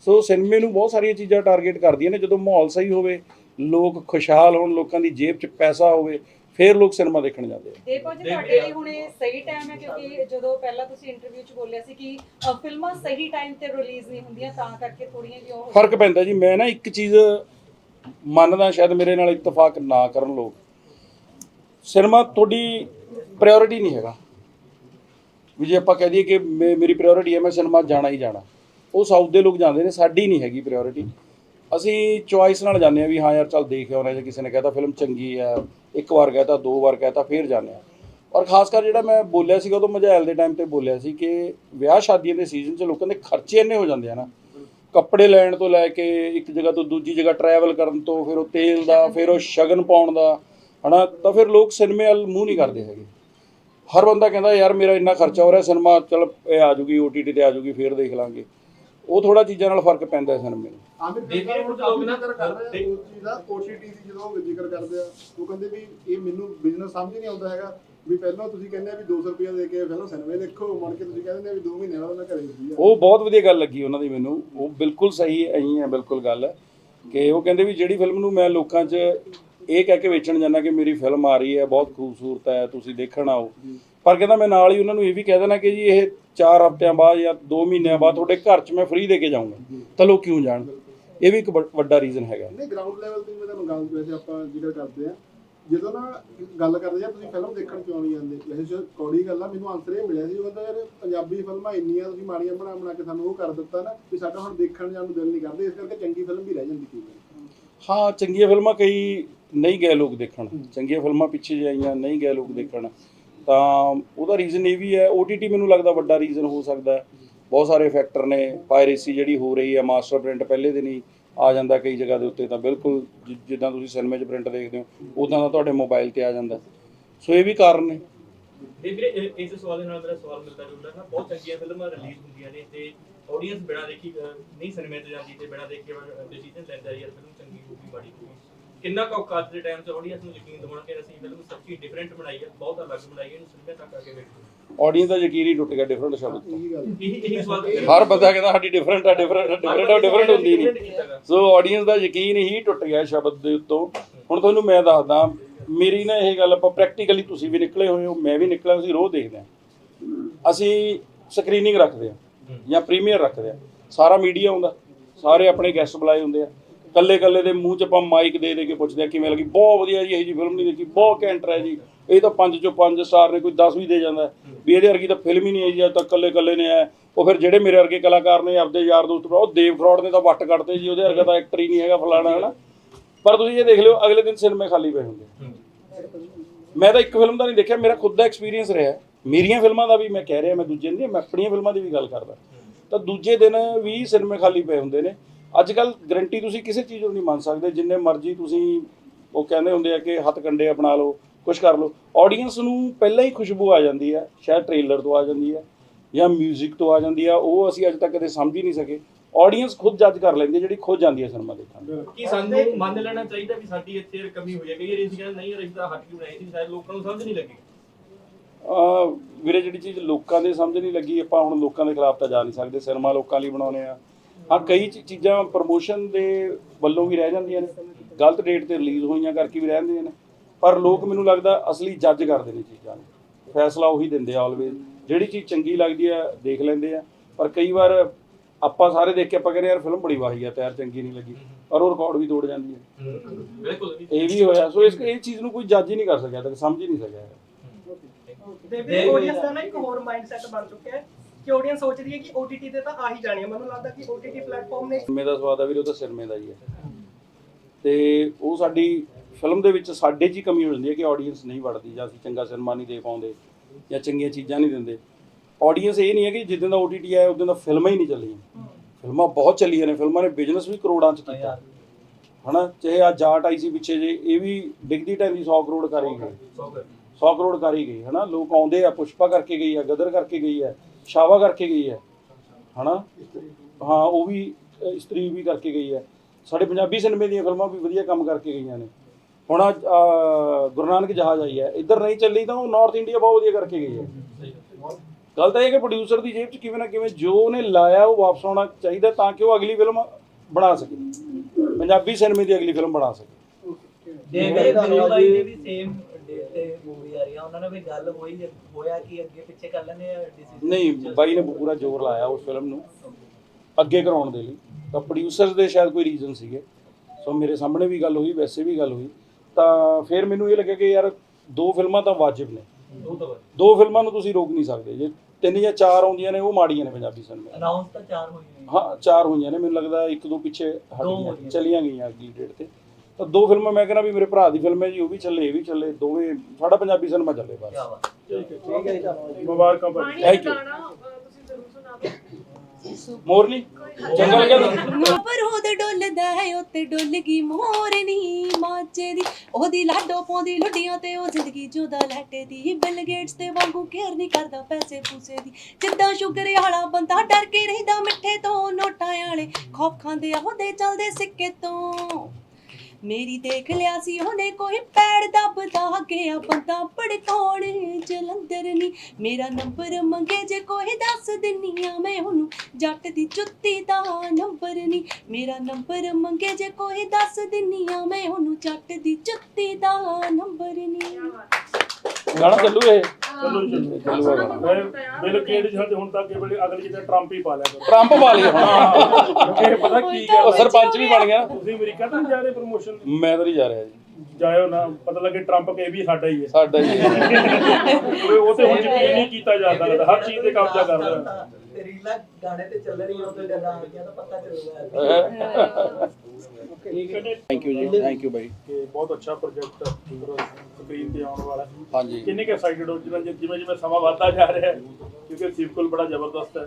ਸੋ ਸਿਨੇਮੇ ਨੂੰ ਬਹੁਤ ਸਾਰੀਆਂ ਚੀਜ਼ਾਂ ਟਾਰਗੇਟ ਕਰਦੀਆਂ ਨੇ। ਜਦੋਂ ਮਾਹੌਲ ਸਹੀ ਹੋਵੇ, ਲੋਕ ਖੁਸ਼ਹਾਲ ਹੋਣ, ਲੋਕਾਂ ਦੀ ਜੇਬ 'ਚ ਪੈਸਾ ਹੋਵੇ ਫੇਰ ਲੋਕ ਸਿਨੇਮਾ ਦੇਖਣ ਜਾਂਦੇ ਆ। ਦੇਖੋ ਜੀ ਤੁਹਾਡੇ ਲਈ ਹੁਣ ਇਹ ਸਹੀ ਟਾਈਮ ਹੈ ਕਿਉਂਕਿ ਜਦੋਂ ਪਹਿਲਾਂ ਤੁਸੀਂ ਇੰਟਰਵਿਊ 'ਚ ਬੋਲਿਆ ਸੀ ਕਿ ਅ, ਫਿਲਮਾਂ ਸਹੀ ਟਾਈਮ ਤੇ ਰਿਲੀਜ਼ ਨਹੀਂ ਹੁੰਦੀਆਂ ਤਾਂ ਕਰਕੇ ਥੋੜੀਆਂ ਜਿਹੀਆਂ ਉਹ ਫ਼ਰਕ ਪੈਂਦਾ ਜੀ। ਮੈਂ ਨਾ ਇੱਕ ਚੀਜ਼ ਮੰਨਦਾ ਸ਼ਾਇਦ ਮੇਰੇ ਨਾਲ ਇਤਫਾਕ ਨਾ ਕਰਨ ਲੋਕ। ਸਿਨੇਮਾ ਤੁਹਾਡੀ ਪ੍ਰਾਇੋਰਟੀ ਨਹੀਂ ਹੈਗਾ। ਵੀ ਜੇ ਆਪਾਂ ਕਹਿ ਦਈਏ ਕਿ ਮੇ- ਮੇਰੀ ਪ੍ਰਾਇੋਰਟੀ ਹੈ ਮੈਂ ਸਿਨੇਮਾ ਜਾਣਾ ਹੀ ਜਾਣਾ। ਉਹ ਸਾਊਥ ਦੇ ਲੋਕ ਜਾਂਦੇ ਨੇ ਸਾਡੀ ਨਹੀਂ ਹੈਗੀ ਪ੍ਰਾਇੋਰਟੀ ਅਸੀਂ ਚੁਆਇਸ ਨਾਲ ਜਾਂਦੇ ਆ ਵੀ ਹਾਂ ਯਾਰ ਚੱਲ ਦੇਖ ਆਉਣਾ ਜੇ ਕਿਸੇ ਨੇ ਕਹਿਤਾ ਫਿਲਮ ਚੰਗੀ ਆ ਇੱਕ ਵਾਰ ਕਹਤਾ, ਦੋ ਵਾਰ ਕਹਤਾ, ਫੇਰ ਜਾਂਦੇ ਆ ਔਰ ਖਾਸ ਕਰ ਜਿਹੜਾ ਮੈਂ ਬੋਲਿਆ ਸੀਗਾ, ਉਦੋਂ ਮਝੈਲ ਦੇ ਟਾਈਮ ਤੇ ਬੋਲਿਆ ਸੀ ਕਿ ਵਿਆਹ ਸ਼ਾਦੀਆਂ ਦੇ ਸੀਜ਼ਨ 'ਚ ਲੋਕਾਂ ਦੇ ਖਰਚੇ ਇੰਨੇ ਹੋ ਜਾਂਦੇ ਆ ਨਾ। ਕੱਪੜੇ ਲੈਣ ਤੋਂ ਲੈ ਕੇ ਇੱਕ ਜਗ੍ਹਾ ਤੋਂ ਦੂਜੀ ਜਗ੍ਹਾ ਟਰੈਵਲ ਕਰਨ ਤੋਂ, ਫਿਰ ਉਹ ਤੇਲ ਦਾ, ਫਿਰ ਉਹ ਸ਼ਗਨ ਪਾਉਣ ਦਾ, ਹਨਾ? ਤਾਂ ਫਿਰ ਲੋਕ ਸਿਨੇਮੇ ਵੱਲ ਮੂੰਹ ਨਹੀਂ ਕਰਦੇ ਹੈਗੇ। ਹਰ ਬੰਦਾ ਕਹਿੰਦਾ, ਯਾਰ ਮੇਰਾ ਇੰਨਾ ਖਰਚਾ ਹੋ ਰਿਹਾ ਸਿਨੇਮਾ ਚਲ ਇਹ ਆ ਜੂਗੀ, OTT ਤੇ ਆ ਜੂਗੀ, ਫੇਰ ਦੇਖ ਲਾਂਗੇ। ਉਹ ਥੋੜਾ ਚੀਜ਼ਾਂ ਨਾਲ ਫ਼ਰਕ ਪੈਂਦਾ ਹੈ ਸਿਨੇਮੇ ਨੂੰ ਆਮਿਰ ਦੇਖਿਆ ਦੇਖਿਆ ਹੁਣ ਹੁਣ ਲੋਕ ਲੋਕ ਨਾ- ਜ਼ਿਕਰ ਕਰ ਰਹੇ ਆ ਦੇਖ- ਉਸ ਚੀਜ਼ ਦਾ OTT ਦੀ ਜਦੋਂ ਉਹ ਜ਼ਿਕਰ ਕਰਦੇ ਆ ਉਹ ਕਹਿੰਦੇ ਵੀ ਇਹ ਮੈਨੂੰ ਬਿਜ਼ਨਸ ਸਮਝ ਨਹੀਂ ਆਉਂਦਾ ਹੈਗਾ ਵੀ ਪਹਿਲਾਂ ਤੁਸੀਂ ਕਹਿੰਦੇ ਆ ਵੀ 200 ਰੁਪਏ ਦੇ ਕੇ ਫਿਲਮ ਸਿਨੇਮੇ ਦੇਖੋ ਮੁੜ ਕੇ ਤੁਸੀਂ ਕਹਿੰਦੇ ਨੇ ਵੀ 2 ਮਹੀਨੇ ਬਾਅਦ ਮੈਂ ਘਰੇ ਹੁੰਦੀ ਆ। ਉਹ ਬਹੁਤ ਵਧੀਆ ਗੱਲ ਲੱਗੀ ਉਹਨਾਂ ਦੀ ਮੈਨੂੰ ਉਹ ਬਿਲਕੁਲ ਸਹੀ ਐਂ ਹੈ ਬਿਲਕੁਲ ਗੱਲ। ਕਿ ਉਹ ਕਹਿੰਦੇ ਵੀ ਜਿਹੜੀ ਫਿਲਮ ਨੂੰ ਮੈਂ ਲੋਕਾਂ 'ਚ ਇਹ ਕਹਿ ਕੇ ਵੇਚਣ ਜਾਂਦਾ ਕਿ ਮੇਰੀ ਫਿਲਮ ਆ ਰਹੀ ਹੈ ਬਹੁਤ ਖੂਬਸੂਰਤ ਹੈ ਤੁਸੀਂ ਦੇਖਣ ਆਓ। ਪਰ ਕਹਿੰਦਾ ਮੈਂ ਨਾਲ ਹੀ ਉਹਨਾਂ ਨੂੰ ਇਹ ਵੀ ਕਹਿ ਦੇਣਾ ਕਿ ਜੀ ਇਹ 4 ਹਫ਼ਤਿਆਂ ਬਾਅਦ ਜਾਂ 2 ਮਹੀਨਿਆਂ ਬਾਅਦ ਤੁਹਾਡੇ ਘਰ 'ਚ ਮੈਂ ਫ੍ਰੀ ਦੇ ਕੇ ਜਾਊਂਗਾ। ਤਾਂ ਲੋਕ ਕਿਉਂ ਜਾਣ? ਇਹ ਵੀ ਇੱਕ ਵੱਡ- ਰੀਜ਼ਨ ਹੈਗਾ। ਨਹੀਂ ਗਰਾਊਂਡ ਲੈਵਲ ਤੇ ਮੈਂ ਤੁਹਾਨੂੰ ਗੱਲ ਵੈਸੇ ਆਪਾਂ ਜ਼ਿਕਰ ਕਰਦੇ ਆ ਜਦੋਂ ਨਾ ਗੱਲ ਕਰਦੇ ਆ ਤੁਸੀਂ ਫਿਲਮ ਦੇਖਣ ਕਿਉਂ ਨਹੀਂ ਜਾਂਦੇ? ਵੈਸੇ ਜੋ ਕੌੜੀ ਗੱਲ ਆ ਮੈਨੂੰ ਆਨਸਰ ਇਹ ਮਿਲਿਆ ਸੀ ਉਹ ਕਹਿੰਦਾ ਯਾਰ ਪੰਜਾਬੀ ਫਿਲਮਾਂ ਇੰਨੀਆਂ ਤੁਸੀਂ ਮਾੜੀਆਂ ਬਣਾ ਬਣਾ ਕੇ ਸਾਨੂੰ ਉਹ ਕਰ ਦਿੱਤਾ ਨਾ ਵੀ ਸਾਡਾ ਹੁਣ ਦੇਖਣ ਜਾਣ ਨੂੰ ਦਿਲ ਨਹੀਂ ਕਰਦੇ ਇਸ ਕਰਕੇ ਚੰਗੀ ਫਿਲਮ ਵੀ ਰਹਿ ਜਾਂਦੀ ਕਈ ਹਾਂ ਚੰਗੀਆਂ ਫਿਲਮਾਂ ਕਈ ਨਹੀਂ ਗਏ ਲੋਕ ਦੇਖਣ। ਚੰਗੀਆਂ ਫਿਲਮਾਂ ਪਿੱਛੇ ਜਿਹੇ ਆਈਆਂ ਨਹੀਂ ਗਏ ਲੋਕ ਦੇਖਣ। ਤਾਂ ਉਹਦਾ ਰੀਜ਼ਨ ਇਹ ਵੀ ਹੈ OTT ਮੈਨੂੰ ਲੱਗਦਾ ਵੱਡਾ ਰੀਜ਼ਨ ਹੋ ਸਕਦਾ ਹੈ। ਬਹੁਤ ਸਾਰੇ ਫੈਕਟਰ ਨੇ ਪਾਇਰੇਸੀ ਜਿਹੜੀ ਹੋ ਰਹੀ ਹੈ ਮਾਸਟਰ ਪ੍ਰਿੰਟ ਪਹਿਲੇ ਦਿਨ ਹੀ ਆ ਜਾਂਦਾ ਕਈ ਜਗ੍ਹਾ ਦੇ ਉੱਤੇ ਤਾਂ ਬਿਲਕੁਲ ਜਿੱਦਾਂ ਤੁਸੀਂ ਸਿਨੇਮੇ 'ਚ ਪ੍ਰਿੰਟ ਦੇਖਦੇ ਹੋ ਉਦਾਂ ਦਾ ਤੁਹਾਡੇ ਮੋਬਾਈਲ ਤੇ ਆ ਜਾਂਦਾ। ਸੋ ਇਹ ਵੀ ਕਾਰਨ ਨੇ। ਤੇ ਵੀਰੇ ਇਸ ਸਵਾਲ ਦੇ ਨਾਲ ਮੇਰਾ ਸਵਾਲ ਮਿਲਦਾ ਜੁਲਦਾ ਨਾ, ਬਹੁਤ ਚੰਗੀਆਂ ਫਿਲਮਾਂ ਰਿਲੀਜ਼ ਹੁੰਦੀਆਂ ਨੇ ਤੇ ਆਡੀਅנס ਬਿਨਾਂ ਦੇਖੀ ਨਹੀਂ ਸਿਨੇਮੇ ਤੇ ਜਾਂਦੀ ਤੇ ਬਿਨਾਂ ਦੇਖੇ ਡਿਸੀਜਨ ਲੈਂਦਾ ਯਾਰ ਫਿਲਮ ਚੰਗੀ ਹੋਊਗੀ ਮਾੜੀ ਹੋਊਗੀ ਕਿੰਨਾ ਕੁ ਔਕਾਤ ਦੇ ਟਾਈਮ ਤੇ ਆਡੀਅנס ਨੂੰ ਯਕੀਨ ਦਿਵਾਉਣਾ ਕਿ ਅਸੀਂ ਫਿਲਮ ਸੱਚੀ ਡਿਫਰੈਂਟ ਬਣਾਈ ਹੈ ਬਹੁਤ ਅਲੱਗ ਬਣਾਈ ਹੈ ਇਹਨੂੰ ਸਿਨੇਮਾ ਤੱਕ ਆ ਕੇ ਵੇਖੋ ਆਡੀਅנס ਦਾ ਯਕੀਨ ਹੀ ਟੁੱਟ ਗਿਆ ਡਿਫਰੈਂਟ ਸ਼ਬਦ ਤੋਂ। ਹਰ ਬੰਦਾ ਕਹਿੰਦਾ ਸਾਡੀ ਡਿਫਰੈਂਟ ਆ ਡਿਫਰੈਂਟ ਆ ਡਿਫਰੈਂਟ ਆ ਡਿਫਰੈਂਟ ਹੁੰਦੀ ਨਹੀਂ। ਸੋ ਆਡੀਅנס ਦਾ ਯਕੀਨ ਹੀ ਟੁੱਟ ਗਿਆ ਸ਼ਬਦ ਦੇ ਉੱਤੋਂ। ਹੁਣ ਤੁਹਾਨੂੰ ਮੈਂ ਦੱਸਦਾ ਮੇਰੀ ਨਾ ਇਹ ਗੱਲ ਆਪਾਂ ਪ੍ਰੈਕਟੀਕਲੀ ਤੁਸੀਂ ਵੀ ਨਿਕਲੇ ਹੋਏ ਹੋ ਮੈਂ ਵੀ ਨਿਕਲਿਆ ਅਸੀਂ ਰੋਜ਼ ਦੇਖਦੇ ਆ ਅਸੀਂ ਸਕਰੀਨਿੰਗ ਰੱਖਦੇ ਆ ਜਾਂ ਪ੍ਰੀਮੀਅਰ ਰੱਖਦੇ ਆ ਸਾਰਾ ਮੀਡੀਆ ਆਉਂਦਾ ਸਾਰੇ ਆਪਣੇ ਗੈਸਟ ਬੁਲਾਏ ਹੁੰਦੇ ਆ। ਕੱਲੇ ਕੱਲੇ ਦੇ ਮੂੰਹ 'ਚ ਆਪਾਂ ਮਾਈਕ ਦੇ ਦੇ ਕੇ ਪੁੱਛਦੇ ਆ ਕਿਵੇਂ ਲੱਗੀ? ਬਹੁਤ ਵਧੀਆ ਜੀ, ਇਹ ਜੀ ਫਿਲਮ ਨਹੀਂ ਦੇਖੀ, ਬਹੁਤ ਘੈਂਟ ਹੈ ਜੀ। ਇਹ ਤਾਂ 5 ਚੋਂ 5 ਸਟਾਰ ਨੇ, ਕੋਈ 10 ਵੀ ਦੇ ਜਾਂਦਾ ਵੀ ਇਹਦੇ ਵਰਗੀ ਤਾਂ ਫਿਲਮ ਹੀ ਨਹੀਂ ਆਈ ਜੀ ਅੱਜ ਤੱਕ ਕੱਲੇ ਕੱਲੇ ਨੇ ਆਇਆ ਉਹ ਫਿਰ ਜਿਹੜੇ ਮੇਰੇ ਵਰਗੇ ਕਲਾਕਾਰ ਨੇ, ਆਪਦੇ ਯਾਰ ਦੋਸਤ ਉਹ ਦੇਵ ਫਰੋਡ ਨੇ ਤਾਂ ਵੱਟ ਕੱਢਦੇ ਜੀ, ਉਹਦੇ ਵਰਗਾ ਤਾਂ ਐਕਟਰ ਹੀ ਨਹੀਂ ਹੈਗਾ ਫਲਾਣਾ, ਹਨਾ? ਪਰ ਤੁਸੀਂ ਇਹ ਦੇਖ ਲਿਓ, ਅਗਲੇ ਦਿਨ ਸਿਨੇਮੇ ਖਾਲੀ ਪਏ ਹੁੰਦੇ ਮੈਂ ਤਾਂ ਇੱਕ ਫਿਲਮ ਦਾ ਨਹੀਂ ਦੇਖਿਆ, ਮੇਰਾ ਖੁਦ ਦਾ ਐਕਸਪੀਰੀਅੰਸ ਰਿਹਾ ਮੇਰੀਆਂ ਫਿਲਮਾਂ ਦਾ ਵੀ ਮੈਂ ਕਹਿ ਰਿਹਾ, ਮੈਂ ਦੂਜੇ ਨਹੀਂ, ਮੈਂ ਆਪਣੀਆਂ ਫਿਲਮਾਂ ਦੀ ਵੀ ਗੱਲ ਕਰਦਾ। ਤਾਂ ਦੂਜੇ ਦਿਨ ਵੀ ਸਿਨੇਮੇ ਖਾਲੀ ਪਏ ਹੁੰਦੇ ਨੇ। ਅੱਜ ਕੱਲ ਗਰੰਟੀ ਤੁਸੀਂ ਕਿਸੇ ਚੀਜ਼ ਨੂੰ ਨਹੀਂ ਮੰਨ ਸਕਦੇ ਜਿੰਨੇ ਮਰਜ਼ੀ ਤੁਸੀਂ ਉਹ ਕਹਿੰਦੇ ਹੁੰਦੇ ਆ ਕਿ ਹੱਥ ਕੰਡੇ ਅਪਣਾ ਲਓ ਕੁਝ ਕਰ ਲਓ। ਆਡੀਅנס ਨੂੰ ਪਹਿਲਾਂ ਹੀ ਖੁਸ਼ਬੂ ਆ ਜਾਂਦੀ ਹੈ ਸ਼ਾਇਦ ਟ੍ਰੇਲਰ ਤੋਂ ਆ ਜਾਂਦੀ ਹੈ ਜਾਂ 뮤직 ਤੋਂ ਆ ਜਾਂਦੀ ਆ ਉਹ ਅਸੀਂ ਅੱਜ ਤੱਕ ਕਦੇ ਸਮਝ ਹੀ ਨਹੀਂ ਸਕੇ। ਆਡੀਅנס ਖੁਦ ਜੱਜ ਕਰ ਲੈਂਦੀ ਜਿਹੜੀ ਖੁਦ ਜਾਂਦੀ ਹੈ ਸਿਨੇਮਾ ਦੇਖਣ। ਕੀ ਸਾਨੂੰ ਮੰਨ ਲੈਣਾ ਚਾਹੀਦਾ ਵੀ ਸਾਡੀ ਇੱਥੇ ਕਮੀ ਹੋ? ਜਾਏ ਕਈ ਵਾਰੀ ਕਹਿੰਦੇ ਨਹੀਂ ਰਿਸ਼ਤਾ ਹੱਟ ਕਿਉਂ ਬਣਾਈ ਸੀ ਸ਼ਾਇਦ ਲੋਕਾਂ ਨੂੰ ਸਮਝ ਨਹੀਂ ਲੱਗੀ। ਆ ਵੀਰੇ ਜਿਹੜੀ ਚੀਜ਼ ਲੋਕਾਂ ਦੇ ਸਮਝ ਨਹੀਂ ਲੱਗੀ ਆਪਾਂ ਹੁਣ ਲੋਕਾਂ ਦੇ ਖਿਲਾਫ ਤਾਂ ਜਾ ਨਹੀਂ ਸਕਦੇ। ਸਿਨੇਮਾ ਲੋਕਾਂ ਲਈ ਬਣਾਉਨੇ ਆ। ਹਾਂ ਕਈ ਚੀ- ਚੀਜ਼ਾਂ ਪ੍ਰਮੋਸ਼ਨ ਦੇ ਵੱਲੋਂ ਵੀ ਰਹਿ ਜਾਂਦੀਆਂ ਨੇ। ਗਲਤ ਡੇਟ ਤੇ ਰਿਲੀਜ਼ ਹੋਈਆਂ ਕਰਕੇ ਵੀ ਰਹਿ ਜਾਂਦੀਆਂ ਨੇ। ਪਰ ਲੋਕ ਮੈਨੂੰ ਲੱਗਦਾ ਅਸਲੀ ਜੱਜ ਕਰਦੇ ਨੇ ਚੀਜ਼ਾਂ ਨੂੰ। ਫੈਸਲਾ ਉਹੀ ਦਿੰਦੇ ਆ ਆਲਵੇਜ਼ ਜਿਹੜੀ ਚੀਜ਼ ਚੰਗੀ ਲੱਗਦੀ ਆ ਦੇਖ ਲੈਂਦੇ ਆ। ਪਰ ਕਈ ਵਾਰ ਆਪਾਂ ਸਾਰੇ ਦੇਖ ਕੇ ਆਪਾਂ ਕਹਿੰਦੇ ਯਾਰ ਫਿਲਮ ਬੜੀ ਵਾਹੀ ਆ ਤੇ ਯਾਰ ਚੰਗੀ ਨਹੀਂ ਲੱਗੀ। ਪਰ ਉਹ ਰਿਕਾਰਡ ਵੀ ਤੋੜ ਜਾਂਦੀ ਹੈ ਬਿਲਕੁਲ ਇਹ ਵੀ ਹੋਇਆ। ਸੋ ਇਸ ਇਹ ਚੀਜ਼ ਨੂੰ ਕੋਈ ਜੱਜ ਹੀ ਨਹੀਂ ਕਰ ਸਕਿਆ ਤੱਕ ਸਮਝ ਹੀ ਨਹੀਂ ਸਕਿਆ। ਤੇ ਫਿਰ ਆਡੀਅנס ਦਾ ਨਾ ਇੱਕ ਹੋਰ ਮਾਈਂਡਸੈਟ ਬਣ ਚੁੱਕਿਆ ਹੈ। ਕਿ ਆਡੀਅנס ਸੋਚਦੀ ਹੈ ਕਿ OTT ਤੇ ਤਾਂ ਆ ਹੀ ਜਾਣੀ ਮੈਨੂੰ ਲੱਗਦਾ ਕਿ OTT ਪਲੇਟਫਾਰਮ ਨੇ ਸਿਰਮੇ ਦਾ ਸਵਾਦ ਆ ਵੀਰ ਉਹ ਤਾਂ ਸਿਰਮੇ ਦਾ ਹੀ ਹੈ। ਤੇ ਉਹ ਸਾਡੀ ਫਿਲਮ ਦੇ ਵਿੱਚ ਸਾਡੇ 'ਚ ਕਮੀ ਹੋ ਜਾਂਦੀ ਹੈ ਕਿ ਆਡੀਅנס ਨਹੀਂ ਵੜਦੀ ਜਾਂ ਅਸੀਂ ਚੰਗਾ ਸਿਨੇਮਾ ਨਹੀਂ ਦੇ ਪਾਉਂਦੇ ਜਾਂ ਚੰਗੀਆਂ ਚੀਜ਼ਾਂ ਨਹੀਂ ਦਿੰਦੇ। ਆਡੀਅנס ਇਹ ਨਹੀਂ ਹੈ ਕਿ ਜਿੱਦਾਂ ਦਾ OTT ਆਇਆ ਉਦੋਂ ਦਾ ਫਿਲਮਾਂ ਹੀ ਨਹੀਂ ਚੱਲੀਆਂ। ਫਿਲਮਾਂ ਬਹੁਤ ਚੱਲੀਆਂ ਨੇ ਫਿਲਮਾਂ ਨੇ ਬਿਜ਼ਨਸ ਵੀ ਕਰੋੜਾਂ 'ਚ ਕੀਤਾ। ਹਨਾ? ਚਾਹੇ ਆ ਜਾਟ ਆਈ ਸੀ ਪਿੱਛੇ ਜੇ ਇਹ ਵੀ ਡਿਗਦੀ ਟਾਈਮ ਦੀ 100 ਕਰੋੜ ਕਰੀ ਗਈ। 100 ਕਰੋੜ ਕਰੀ ਗਈ ਹਨਾ? ਲੋਕ ਆਉਂਦੇ ਆ ਪੁਸ਼ਪਾ ਕਰਕੇ ਗਈ ਆ ਗਦਰ ਕਰਕੇ ਗਈ ਆ। ਸ਼ਾਵਾ ਕਰਕੇ ਗਈ ਹੈ। ਹਨਾ? ਹਾਂ, ਉਹ ਵੀ ਇਸਤਰੀ ਵੀ ਕਰਕੇ ਗਈ ਹੈ। ਸਾਡੇ ਪੰਜਾਬੀ ਸਿਨੇਮੇ ਦੀਆਂ ਫਿਲਮਾਂ ਵੀ ਵਧੀਆ ਕੰਮ ਕਰਕੇ ਗਈਆਂ ਨੇ। ਹੁਣ ਗੁਰੂ ਨਾਨਕ ਜਹਾਜ਼ ਆਈ ਹੈ। ਇੱਧਰ ਨਹੀਂ ਚੱਲੀ ਤਾਂ ਉਹ ਨਾਰਥ ਇੰਡੀਆ ਬਹੁਤ ਵਧੀਆ ਕਰਕੇ ਗਈ ਹੈ। ਗੱਲ ਤਾਂ ਇਹ ਕਿ ਪ੍ਰੋਡਿਊਸਰ ਦੀ ਜੇਬ 'ਚ ਕਿਵੇਂ ਨਾ ਕਿਵੇਂ ਜੋ ਉਹਨੇ ਲਾਇਆ, ਉਹ ਵਾਪਸ ਆਉਣਾ ਚਾਹੀਦਾ ਤਾਂ ਕਿ ਉਹ ਅਗਲੀ ਫਿਲਮ ਬਣਾ ਸਕੇ। ਪੰਜਾਬੀ ਸਿਨੇਮੇ ਦੀ ਅਗਲੀ ਫਿਲਮ ਬਣਾ ਸਕੇ। ਦੇਵੇ ਗੁਰੂ ਭਾਈ ਦੀ ਵੀ ਸੇਮ ਤੇ ਮੂਵੀ ਆ ਰਹੀ ਆ। ਉਹਨਾਂ ਨਾਲ ਵੀ ਗੱਲ ਹੋਈ ਹੈ- ਹੋਇਆ ਕਿ ਅੱਗੇ ਪਿੱਛੇ ਕਰ ਲੈਣੇ ਆ ਡਿਸੀਜਨ ਨਹੀਂ ਬਾਈ ਨੇ ਪੂਰਾ ਜ਼ੋਰ ਲਾਇਆ ਉਸ ਫਿਲਮ ਨੂੰ। ਅੱਗੇ ਕਰਾਉਣ ਦੇ ਲਈ। ਤਾਂ ਪ੍ਰੋਡਿਊਸਰਸ ਦੇ ਸ਼ਾਇਦ ਕੋਈ ਰੀਜ਼ਨ ਸੀਗੇ। ਸੋ ਮੇਰੇ ਸਾਹਮਣੇ ਵੀ ਗੱਲ ਹੋਈ ਵੈਸੇ ਵੀ ਗੱਲ ਹੋਈ। ਤਾਂ ਫਿਰ ਮੈਨੂੰ ਇਹ ਲੱਗਿਆ ਕਿ ਯਾਰ ਦੋ ਫਿਲਮਾਂ ਤਾਂ ਵਾਜਿਬ ਨੇ। ਦੋ ਫਿਲਮਾਂ ਨੂੰ ਤੁਸੀਂ ਰੋਕ ਨਹੀਂ ਸਕਦੇ। ਜੇ ਤਿੰਨ ਜਾਂ ਚਾਰ ਆਉਂਦੀਆਂ ਨੇ ਉਹ ਮਾੜੀਆਂ ਨੇ ਪੰਜਾਬੀ ਸਿਨੇਮਾ ਅਨਾਉਂਸ ਤਾਂ ਚਾਰ ਹੋਈ ਨੇ। ਹਾਂ ਚਾਰ ਹੋਈਆਂ ਨੇ। ਮੈਨੂੰ ਲੱਗਦਾ ਇੱਕ ਦੋ ਪਿੱਛੇ ਹਟ ਗਈਆਂ। ਹੋਈਆਂ। ਚਲੀਆਂ ਗਈਆਂ ਅਗਲੀ ਡੇਟ ਤੇ। ਤਾਂ ਦੋ ਫਿਲਮਾਂ ਮੈਂ ਕਹਿੰਦਾ ਵੀ ਮੇਰੇ ਭਰਾ ਦੀ ਫਿਲਮ ਹੈ ਜੀ ਉਹ ਵੀ ਚੱਲੇ ਇਹ ਵੀ ਚੱਲੇ ਦੋਵੇਂ ਸਾਡਾ ਪੰਜਾਬੀ ਸਿਨੇਮਾ ਚੱਲੇ ਬਸ। ਕਿਆ ਬਾਤ ਠੀਕ ਹੈ ਠੀਕ ਹੈ ਜੀ। ਮੁਬਾਰਕਾਂ ਭਾਜੀ। ਥੈਂਕ ਯੂ ਮੋਰਨੀ ਜੰਗਲ ਕਹਿੰਦਾ ਪਰ ਉਹਦੇ ਡੁੱਲਦਾ ਹੈ ਉੱਤੇ ਡੁੱਲ ਗਈ ਮੋਰਨੀ ਮਾਚੇ ਦੀ। ਉਹਦੀ ਲਾਡੋ ਪਾਉਂਦੀ ਲੁੱਡੀਆਂ ਤੇ ਉਹ ਜ਼ਿੰਦਗੀ ਜੁਦਾ ਲੈਟੇ ਦੀ। ਬਿਲ ਗੇਟਸ ਤੇ ਵਾਂਗੂ ਕੇਅਰ ਨਹੀਂ ਕਰਦਾ ਪੈਸੇ ਪੂਸੇ ਦੀ। ਜਿੱਦਾਂ ਸ਼ੂਗਰ ਵਾਲਾ ਬੰਦਾ ਡਰ ਕੇ ਰਹਿੰਦਾ ਮਿੱਠੇ ਤੋਂ ਨੋਟਾਂ ਵਾਲੇ। ਖੌਫ ਖਾਂਦੇ ਆ ਉਹਦੇ ਚੱਲਦੇ ਸਿੱਕੇ ਤੋਂ। ਮੇਰੀ ਦੇਖ ਲਿਆ ਸੀ ਉਹਨੇ ਕੋਈ ਪੈੜ ਦੱਬਦਾ ਗਿਆ ਬੰਦਾ ਪੜਕਾਉਣ ਜਲੰਧਰ ਨੀ। ਮੇਰਾ ਨੰਬਰ ਮੰਗੇ ਜੇ ਕੋਈ ਦੱਸ ਦਿੰਨੀ ਆ ਮੈਂ ਉਹਨੂੰ। ਜੱਟ ਦੀ ਜੁੱਤੀ ਦਾ ਨੰਬਰ ਨੀ। ਮੇਰਾ ਨੰਬਰ ਮੰਗੇ ਜੇ ਕੋਈ ਦੱਸ ਦਿੰਨੀ ਆ ਮੈਂ ਉਹਨੂੰ। ਜੱਟ ਦੀ ਜੁੱਤੀ ਦਾ ਨੰਬਰ ਨੀ। ਗਾਣਾ ਚੱਲੂ ਇਹ? ਚਲੋ ਚਲੋ ਚੱਲੂਗਾ ਬਿਲ ਗੇਟ ਹੁਣ ਤੱਕ ਕੇਵਲ ਅਗਲੀ ਕਿਤੇ ਟਰੰਪ ਹੀ ਪਾ ਲਿਆ ਟਰੰਪ ਪਾ ਲਿਆ ਹੁਣ। ਇਹ ਪਤਾ ਕੀ ਉਹ ਗੱਲ ਸਰਪੰਚ ਵੀ ਬਣ ਗਿਆ। ਤੁਸੀਂ ਅਮਰੀਕਾ ਤਾਂ ਨਹੀਂ ਜਾ ਰਹੇ ਪ੍ਰਮੋਸ਼ਨ ਮੈਂ ਤਾਂ ਨਹੀਂ ਜਾ ਰਿਹਾ ਜੀ। ਜਾਇਓ ਨਾ ਪਤਾ ਲੱਗੇ ਟਰੰਪ ਕੇ ਵੀ ਸਾਡਾ ਹੀ ਹੈ। ਸਾਡਾ ਹੀ ਹੈ। ਉਹ ਉਹ ਤੇ ਹੁਣ ਯਕੀਨ ਨਹੀਂ ਕੀਤਾ ਜਾ ਸਕਦਾ ਹਰ ਚੀਜ਼ ਤੇ ਕਬਜ਼ਾ ਕਰਦਾ। ਤੇ ਰੀਲਾ ਗਾਣੇ ਤੇ ਚੱਲ ਰਹੀ ਉਹ ਤੇ ਗੱਲਾਂ ਆ ਗਈਆਂ ਤਾਂ ਪਤਾ ਚੱਲੂਗਾ ਥੈਂਕ ਯੂ ਜੀ ਥੈਂਕ ਯੂ ਬਾਈ। ਕਿ ਬਹੁਤ ਅੱਛਾ ਪ੍ਰੋਜੈਕਟ ਸਕਰੀਨ ਤੇ ਆਉਣ ਵਾਲਾ। ਹੈ ਹਾਂਜੀ। ਕਿੰਨੇ ਕਿ ਐਕਸਾਈਟਡ ਹੋ ਜਿਵੇਂ ਜਿਵੇਂ ਜਿਵੇਂ ਸਮਾਂ ਵੱਧਦਾ ਜਾ ਰਿਹਾ ਹੈ ਕਿਉਂਕਿ ਸੀਕੁਅਲ ਬੜਾ ਜ਼ਬਰਦਸਤ ਹੈ।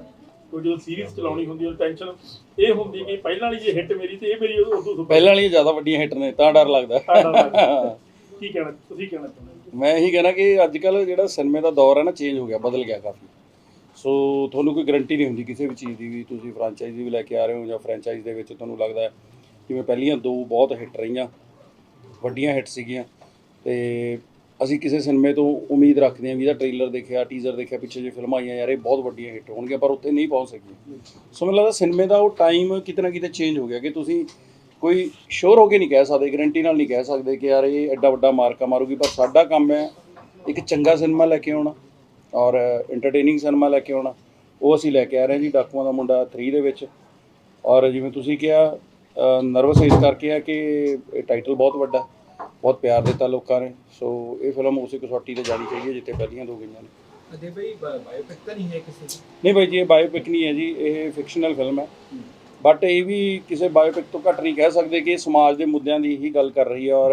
ਕਿਉਂਕਿ ਜਦੋਂ ਸੀਰੀਜ਼ ਚਲਾਉਣੀ ਹੁੰਦੀ ਹੈ ਟੈਨਸ਼ਨ ਇਹ ਹੁੰਦੀ ਕਿ ਪਹਿਲਾਂ ਵਾਲੀ ਜੇ ਹਿੱਟ ਮੇਰੀ ਤੇ ਇਹ ਮੇਰੀ ਉਦੋਂ ਤੋਂ ਪਹਿਲਾਂ ਵਾਲੀਆਂ ਜ਼ਿਆਦਾ ਵੱਡੀਆਂ ਹਿੱਟ ਨੇ ਤਾਂ ਡਰ ਲੱਗਦਾ। ਕੀ ਕਹਿਣਾ ਤੁਸੀਂ ਕਹਿਣਾ ਚਾਹੁੰਦੇ ਮੈਂ ਇਹੀ ਕਹਿਣਾ ਕਿ ਅੱਜ ਕੱਲ ਜਿਹੜਾ ਸਿਨੇਮੇ ਦਾ ਦੌਰ ਹੈ ਨਾ ਚੇਂਜ ਹੋ ਗਿਆ ਬਦਲ ਗਿਆ ਕਾਫੀ। ਸੋ ਤੁਹਾਨੂੰ ਕੋਈ ਗਾਰੰਟੀ ਨਹੀਂ ਹੁੰਦੀ ਕਿਸੇ ਵੀ ਚੀਜ਼ ਦੀ ਵੀ ਤੁਸੀਂ ਫਰੈਂਚਾਈਜ਼ੀ ਵੀ ਲੈ ਕੇ ਆ ਰਹੇ ਹੋ ਜਾਂ ਫਰੈਂਚਾਈਜ਼ ਦੇ ਵਿੱਚ ਤੁਹਾਨੂੰ ਲੱਗਦਾ ਹੈ ਜਿਵੇਂ ਪਹਿਲੀਆਂ ਦੋ ਬਹੁਤ ਹਿੱਟ ਰਹੀਆਂ, ਵੱਡੀਆਂ ਹਿੱਟ ਸੀਗੀਆਂ ਤੇ ਅਸੀਂ ਕਿਸੇ ਸਿਨੇਮੇ ਤੋਂ ਉਮੀਦ ਰੱਖਦੇ ਹਾਂ ਵੀ ਇਹਦਾ ਟ੍ਰੇਲਰ ਦੇਖਿਆ ਟੀਜ਼ਰ ਦੇਖਿਆ, ਪਿੱਛੇ ਜੇ ਫਿਲਮਾਂ ਆਈਆਂ, ਯਾਰ ਇਹ ਬਹੁਤ ਵੱਡੀਆਂ ਹਿੱਟ ਹੋਣਗੀਆਂ, ਪਰ ਉੱਥੇ ਨਹੀਂ ਪਹੁੰਚ ਸਕੀਆਂ। ਸੋ ਮੈਨੂੰ ਲੱਗਦਾ ਸਿਨੇਮੇ ਦਾ ਉਹ ਟਾਈਮ ਕਿਤੇ ਨਾ ਕਿਤੇ ਚੇਂਜ ਹੋ ਗਿਆ ਕਿ ਤੁਸੀਂ ਕੋਈ ਸ਼ੋਰ ਹੋ ਕੇ ਨਹੀਂ ਕਹਿ ਸਕਦੇ ਗਾਰੰਟੀ ਨਾਲ ਨਹੀਂ ਕਹਿ ਸਕਦੇ ਕਿ ਯਾਰ ਇਹ ਐਡਾ ਵੱਡਾ ਮਾਰਕਾ ਮਾਰੂਗੀ, ਪਰ ਸਾਡਾ ਕੰਮ ਹੈ ਇੱਕ ਚੰਗਾ ਸਿਨੇਮਾ ਲੈ ਕੇ ਆਉਣਾ। ਔਰ ਐਂਟਰਟੇਨਿੰਗ ਸਿਨੇਮਾ ਲੈ ਕੇ ਆਉਣਾ ਉਹ ਅਸੀਂ ਲੈ ਕੇ ਆ ਰਹੇ ਹਾਂ ਜੀ ਡਾਕੂਆਂ ਦਾ ਮੁੰਡਾ 3 ਦੇ ਵਿੱਚ। ਔਰ ਜਿਵੇਂ ਤੁਸੀਂ ਕਿਹਾ ਨਰਵਸ ਇਸ ਕਰਕੇ ਆ ਕਿ ਇਹ ਟਾਈਟਲ ਬਹੁਤ ਵੱਡਾ ਬਹੁਤ ਪਿਆਰ ਦਿੱਤਾ ਲੋਕਾਂ ਨੇ। ਸੋ ਇਹ ਫਿਲਮ ਉਸੇ ਕਸੌਟੀ ਤੇ ਜਾਣੀ ਚਾਹੀਦੀ ਹੈ ਜਿੱਥੇ ਪਹਿਲੀਆਂ ਦੋ ਗਈਆਂ ਨੇ। ਅਦੇ ਭਾਈ ਬਾਇਓਪਿਕ ਤਾਂ ਨਹੀਂ ਹੈ ਕਿਸੇ ਦੀ। ਨਹੀਂ ਬਾਈ ਜੀ ਇਹ ਬਾਇਓਪਿਕ ਨਹੀਂ ਹੈ ਜੀ ਇਹ ਫਿਕਸ਼ਨਲ ਫਿਲਮ ਹੈ। ਬਟ ਇਹ ਵੀ ਕਿਸੇ ਬਾਇਓਪਿਕ ਤੋਂ ਘੱਟ ਨਹੀਂ ਕਹਿ ਸਕਦੇ ਕਿ ਇਹ ਸਮਾਜ ਦੇ ਮੁੱਦਿਆਂ ਦੀ ਹੀ ਗੱਲ ਕਰ ਰਹੀ ਹੈ। ਔਰ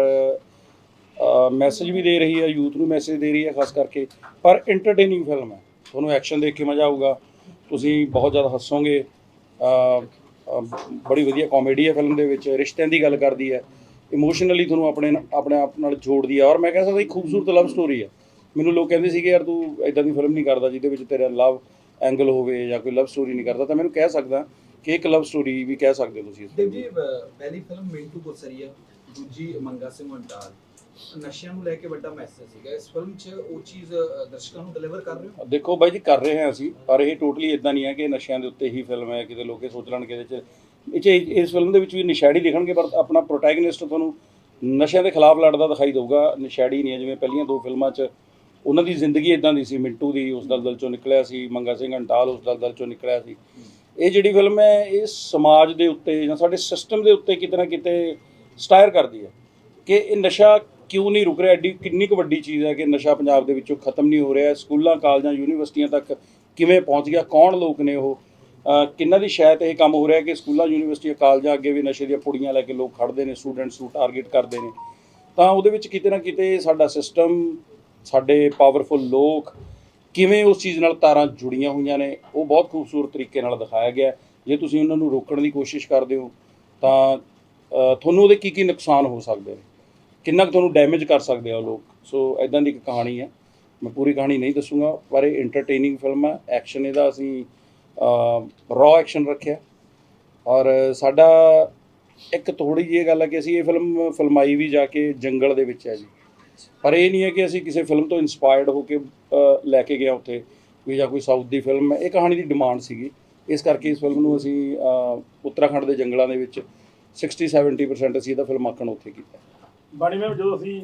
ਮੈਸੇਜ ਵੀ ਦੇ ਰਹੀ ਹੈ ਯੂਥ ਨੂੰ ਮੈਸੇਜ ਦੇ ਰਹੀ ਹੈ ਖਾਸ ਕਰਕੇ। ਪਰ ਐਂਟਰਟੇਨਿੰਗ ਫਿਲਮ ਹੈ। ਤੁਹਾਨੂੰ ਐਕਸ਼ਨ ਦੇਖ ਕੇ ਮਜ਼ਾ ਆਊਗਾ। ਤੁਸੀਂ ਬਹੁਤ ਜ਼ਿਆਦਾ ਹੱਸੋਗੇ। ਬੜੀ ਵਧੀਆ ਕਾਮੇਡੀ ਹੈ ਫਿਲਮ ਦੇ ਵਿੱਚ। ਰਿਸ਼ਤਿਆਂ ਦੀ ਗੱਲ ਕਰਦੀ ਹੈ। ਇਮੋਸ਼ਨਲੀ ਤੁਹਾਨੂੰ ਆਪਣੇ ਆਪਣੇ ਆਪ ਨਾਲ ਜੋੜਦੀ ਹੈ। ਔਰ ਮੈਂ ਕਹਿ ਸਕਦਾ ਇੱਕ ਖੂਬਸੂਰਤ ਲਵ ਸਟੋਰੀ ਹੈ। ਮੈਨੂੰ ਲੋਕ ਕਹਿੰਦੇ ਸੀਗੇ ਯਾਰ ਤੂੰ ਇਦਾਂ ਦੀ ਫਿਲਮ ਨਹੀਂ ਕਰਦਾ ਜਿਹਦੇ ਵਿੱਚ ਤੇਰਾ ਲਵ ਐਂਗਲ ਹੋਵੇ ਜਾਂ ਕੋਈ ਲਵ ਸਟੋਰੀ ਨਹੀਂ ਕਰਦਾ। ਤਾਂ ਮੈਨੂੰ ਕਹਿ ਸਕਦਾ ਕਿ ਇੱਕ ਲਵ ਸਟੋਰੀ ਵੀ ਕਹਿ ਸਕਦੇ ਹੋ ਤੁਸੀਂ ਇਸ ਦੇਵ ਜੀ ਪਹਿਲੀ ਫਿਲਮ ਮਿੰਟੂ ਕੋਸਰੀਆ ਦੂਜੀ ਮੰਗਾ ਸਿੰਘ ਮੰਟਾਲ ਨਸ਼ਿਆਂ ਨੂੰ ਲੈ ਕੇ ਵੱਡਾ ਮੈਸੇਜ ਸੀਗਾ। ਇਸ ਫਿਲਮ 'ਚ ਉਹ ਚੀਜ਼ ਦਰਸ਼ਕਾਂ ਨੂੰ ਡਿਲੀਵਰ ਕਰ ਰਹੇ ਹੋ? ਦੇਖੋ ਬਾਈ ਜੀ, ਕਰ ਰਹੇ ਹਾਂ ਅਸੀਂ, ਪਰ ਇਹ ਟੋਟਲੀ ਇਦਾਂ ਨਹੀਂ ਹੈ ਕਿ ਨਸ਼ਿਆਂ ਦੇ ਉੱਤੇ ਹੀ ਫਿਲਮ ਹੈ, ਕਿਤੇ ਲੋਕੇ ਸੋਚ ਲੈਣ ਕਿ ਇਹਦੇ ਚ ਇਹ 'ਚ ਇਸ ਫਿਲਮ ਦੇ ਵਿੱਚ ਵੀ ਨਿਸ਼ਾੜੀ ਦਿਖਣਗੇ, ਪਰ ਆਪਣਾ ਪ੍ਰੋਟੈਗਨਿਸਟ ਤੁਹਾਨੂੰ ਨਸ਼ਿਆਂ ਦੇ ਖਿਲਾਫ ਲੜਦਾ ਦਿਖਾਈ ਦੇਊਗਾ। ਨਿਸ਼ਾੜੀ ਨਹੀਂ ਹੈ, ਜਿਵੇਂ ਪਹਿਲੀਆਂ ਦੋ ਫਿਲਮਾਂ 'ਚ ਉਹਨਾਂ ਦੀ ਜ਼ਿੰਦਗੀ ਇਦਾਂ ਦੀ ਸੀ, ਮਿੰਟੂ ਦੀ ਉਸ ਦਲਦਲ ਚੋਂ ਨਿਕਲਿਆ ਸੀ, ਮੰਗਾ ਸਿੰਘ ਅੰਟਾਲ ਉਸ ਦਲਦਲ ਚੋਂ ਨਿਕਲਿਆ ਸੀ। ਇਹ ਜਿਹੜੀ ਫਿਲਮ ਹੈ, ਇਹ ਸਮਾਜ ਦੇ ਉੱਤੇ ਜਾਂ ਸਾਡੇ ਸਿਸਟਮ ਦੇ ਉੱਤੇ ਕਿਤੇ ਨਾ ਕਿਤੇ ਸਟਾਇਰ ਕਰਦੀ ਹੈ ਕਿ ਇਹ ਨਸ਼ਾ ਕਿਉਂ ਨਹੀਂ ਰੁਕ ਰਿਹਾ? ਐਡੀ ਕਿੰਨੀ ਕੁ ਵੱਡੀ ਚੀਜ਼ ਹੈ ਕਿ ਨਸ਼ਾ ਪੰਜਾਬ ਦੇ ਵਿੱਚੋਂ ਖਤਮ ਨਹੀਂ ਹੋ ਰਿਹਾ। ਸਕੂਲਾਂ, ਕਾਲਜਾਂ, ਯੂਨੀਵਰਸਿਟੀਆਂ ਤੱਕ ਕਿਵੇਂ ਪਹੁੰਚ ਗਿਆ? ਕੌਣ ਲੋਕ ਨੇ ਉਹ? ਕਿੰਨਾ ਦੀ ਸ਼ਾਇਦ ਇਹ ਕੰਮ ਹੋ ਰਿਹਾ ਕਿ ਸਕੂਲਾਂ, ਯੂਨੀਵਰਸਿਟੀਆਂ, ਕਾਲਜਾਂ ਅੱਗੇ ਵੀ ਨਸ਼ੇ ਦੀਆਂ ਪੁੜੀਆਂ ਲੈ ਕੇ ਲੋਕ ਖੜਦੇ ਨੇ, ਸਟੂਡੈਂਟਸ ਨੂੰ ਟਾਰਗੇਟ ਕਰਦੇ ਨੇ। ਤਾਂ ਉਹਦੇ ਵਿੱਚ ਕਿਤੇ ਨਾ ਕਿਤੇ ਸਾਡਾ ਸਿਸਟਮ ਸਾਡੇ ਪਾਵਰਫੁਲ ਲੋਕ ਕਿਵੇਂ ਉਸ ਚੀਜ਼ ਨਾਲ ਤਾਰਾਂ ਜੁੜੀਆਂ ਹੋਈਆਂ ਨੇ, ਉਹ ਬਹੁਤ ਖੂਬਸੂਰਤ ਤਰੀਕੇ ਨਾਲ ਦਿਖਾਇਆ ਗਿਆ। ਜੇ ਤੁਸੀਂ ਉਹਨਾਂ ਨੂੰ ਰੋਕਣ ਦੀ ਕੋਸ਼ਿਸ਼ ਕਰਦੇ ਹੋ ਤਾਂ ਤੁਹਾਨੂੰ ਉਹਦੇ ਕੀ ਕੀ ਨੁਕਸਾਨ ਹੋ ਸਕਦੇ ਨੇ? ਕਿੰਨਾ ਕੁ ਤੁਹਾਨੂੰ ਡੈਮੇਜ ਕਰ ਸਕਦੇ ਆ ਉਹ ਲੋਕ? ਸੋ ਐਦਾਂ ਦੀ ਇੱਕ ਕਹਾਣੀ ਹੈ ਮੈਂ ਪੂਰੀ ਕਹਾਣੀ ਨਹੀਂ ਦੱਸੂਗਾ, ਪਰ ਇਹ ਐਂਟਰਟੇਨਿੰਗ ਫਿਲਮ ਹੈ ਐਕਸ਼ਨ ਇਹਦਾ ਅਸੀਂ ਰॉ ਐਕਸ਼ਨ ਰੱਖਿਆ। ਔਰ ਸਾਡਾ ਇੱਕ ਥੋੜੀ ਜਿਹੀ ਗੱਲ ਹੈ ਕਿ ਅਸੀਂ ਇਹ ਫਿਲਮ ਫਿਲਮਾਈ ਵੀ ਜਾ ਕੇ ਜੰਗਲ ਦੇ ਵਿੱਚ ਹੈ ਜੀ। ਪਰ ਇਹ ਨਹੀਂ ਹੈ ਕਿ ਅਸੀਂ ਕਿਸੇ ਫਿਲਮ ਤੋਂ ਇਨਸਪਾਇਰਡ ਹੋ ਕੇ ਲੈ ਕੇ ਗਿਆ ਉੱਥੇ, ਵੀ ਜਾਂ ਕੋਈ ਸਾਊਥ ਦੀ ਫਿਲਮ ਹੈ ਇਹ ਕਹਾਣੀ ਦੀ ਡਿਮਾਂਡ ਸੀਗੀ। ਇਸ ਕਰਕੇ ਇਸ ਫਿਲਮ ਨੂੰ ਅਸੀਂ ਉੱਤਰਾਖੰਡ ਦੇ ਜੰਗਲਾਂ ਦੇ ਵਿੱਚ 60 70% ਅਸੀਂ ਇਹਦਾ ਫਿਲਮ ਫਿਲਮਾਕਣ ਉੱਥੇ ਕੀਤਾ। ਬਾਣੀ ਮੈਂ ਜਦੋਂ ਅਸੀਂ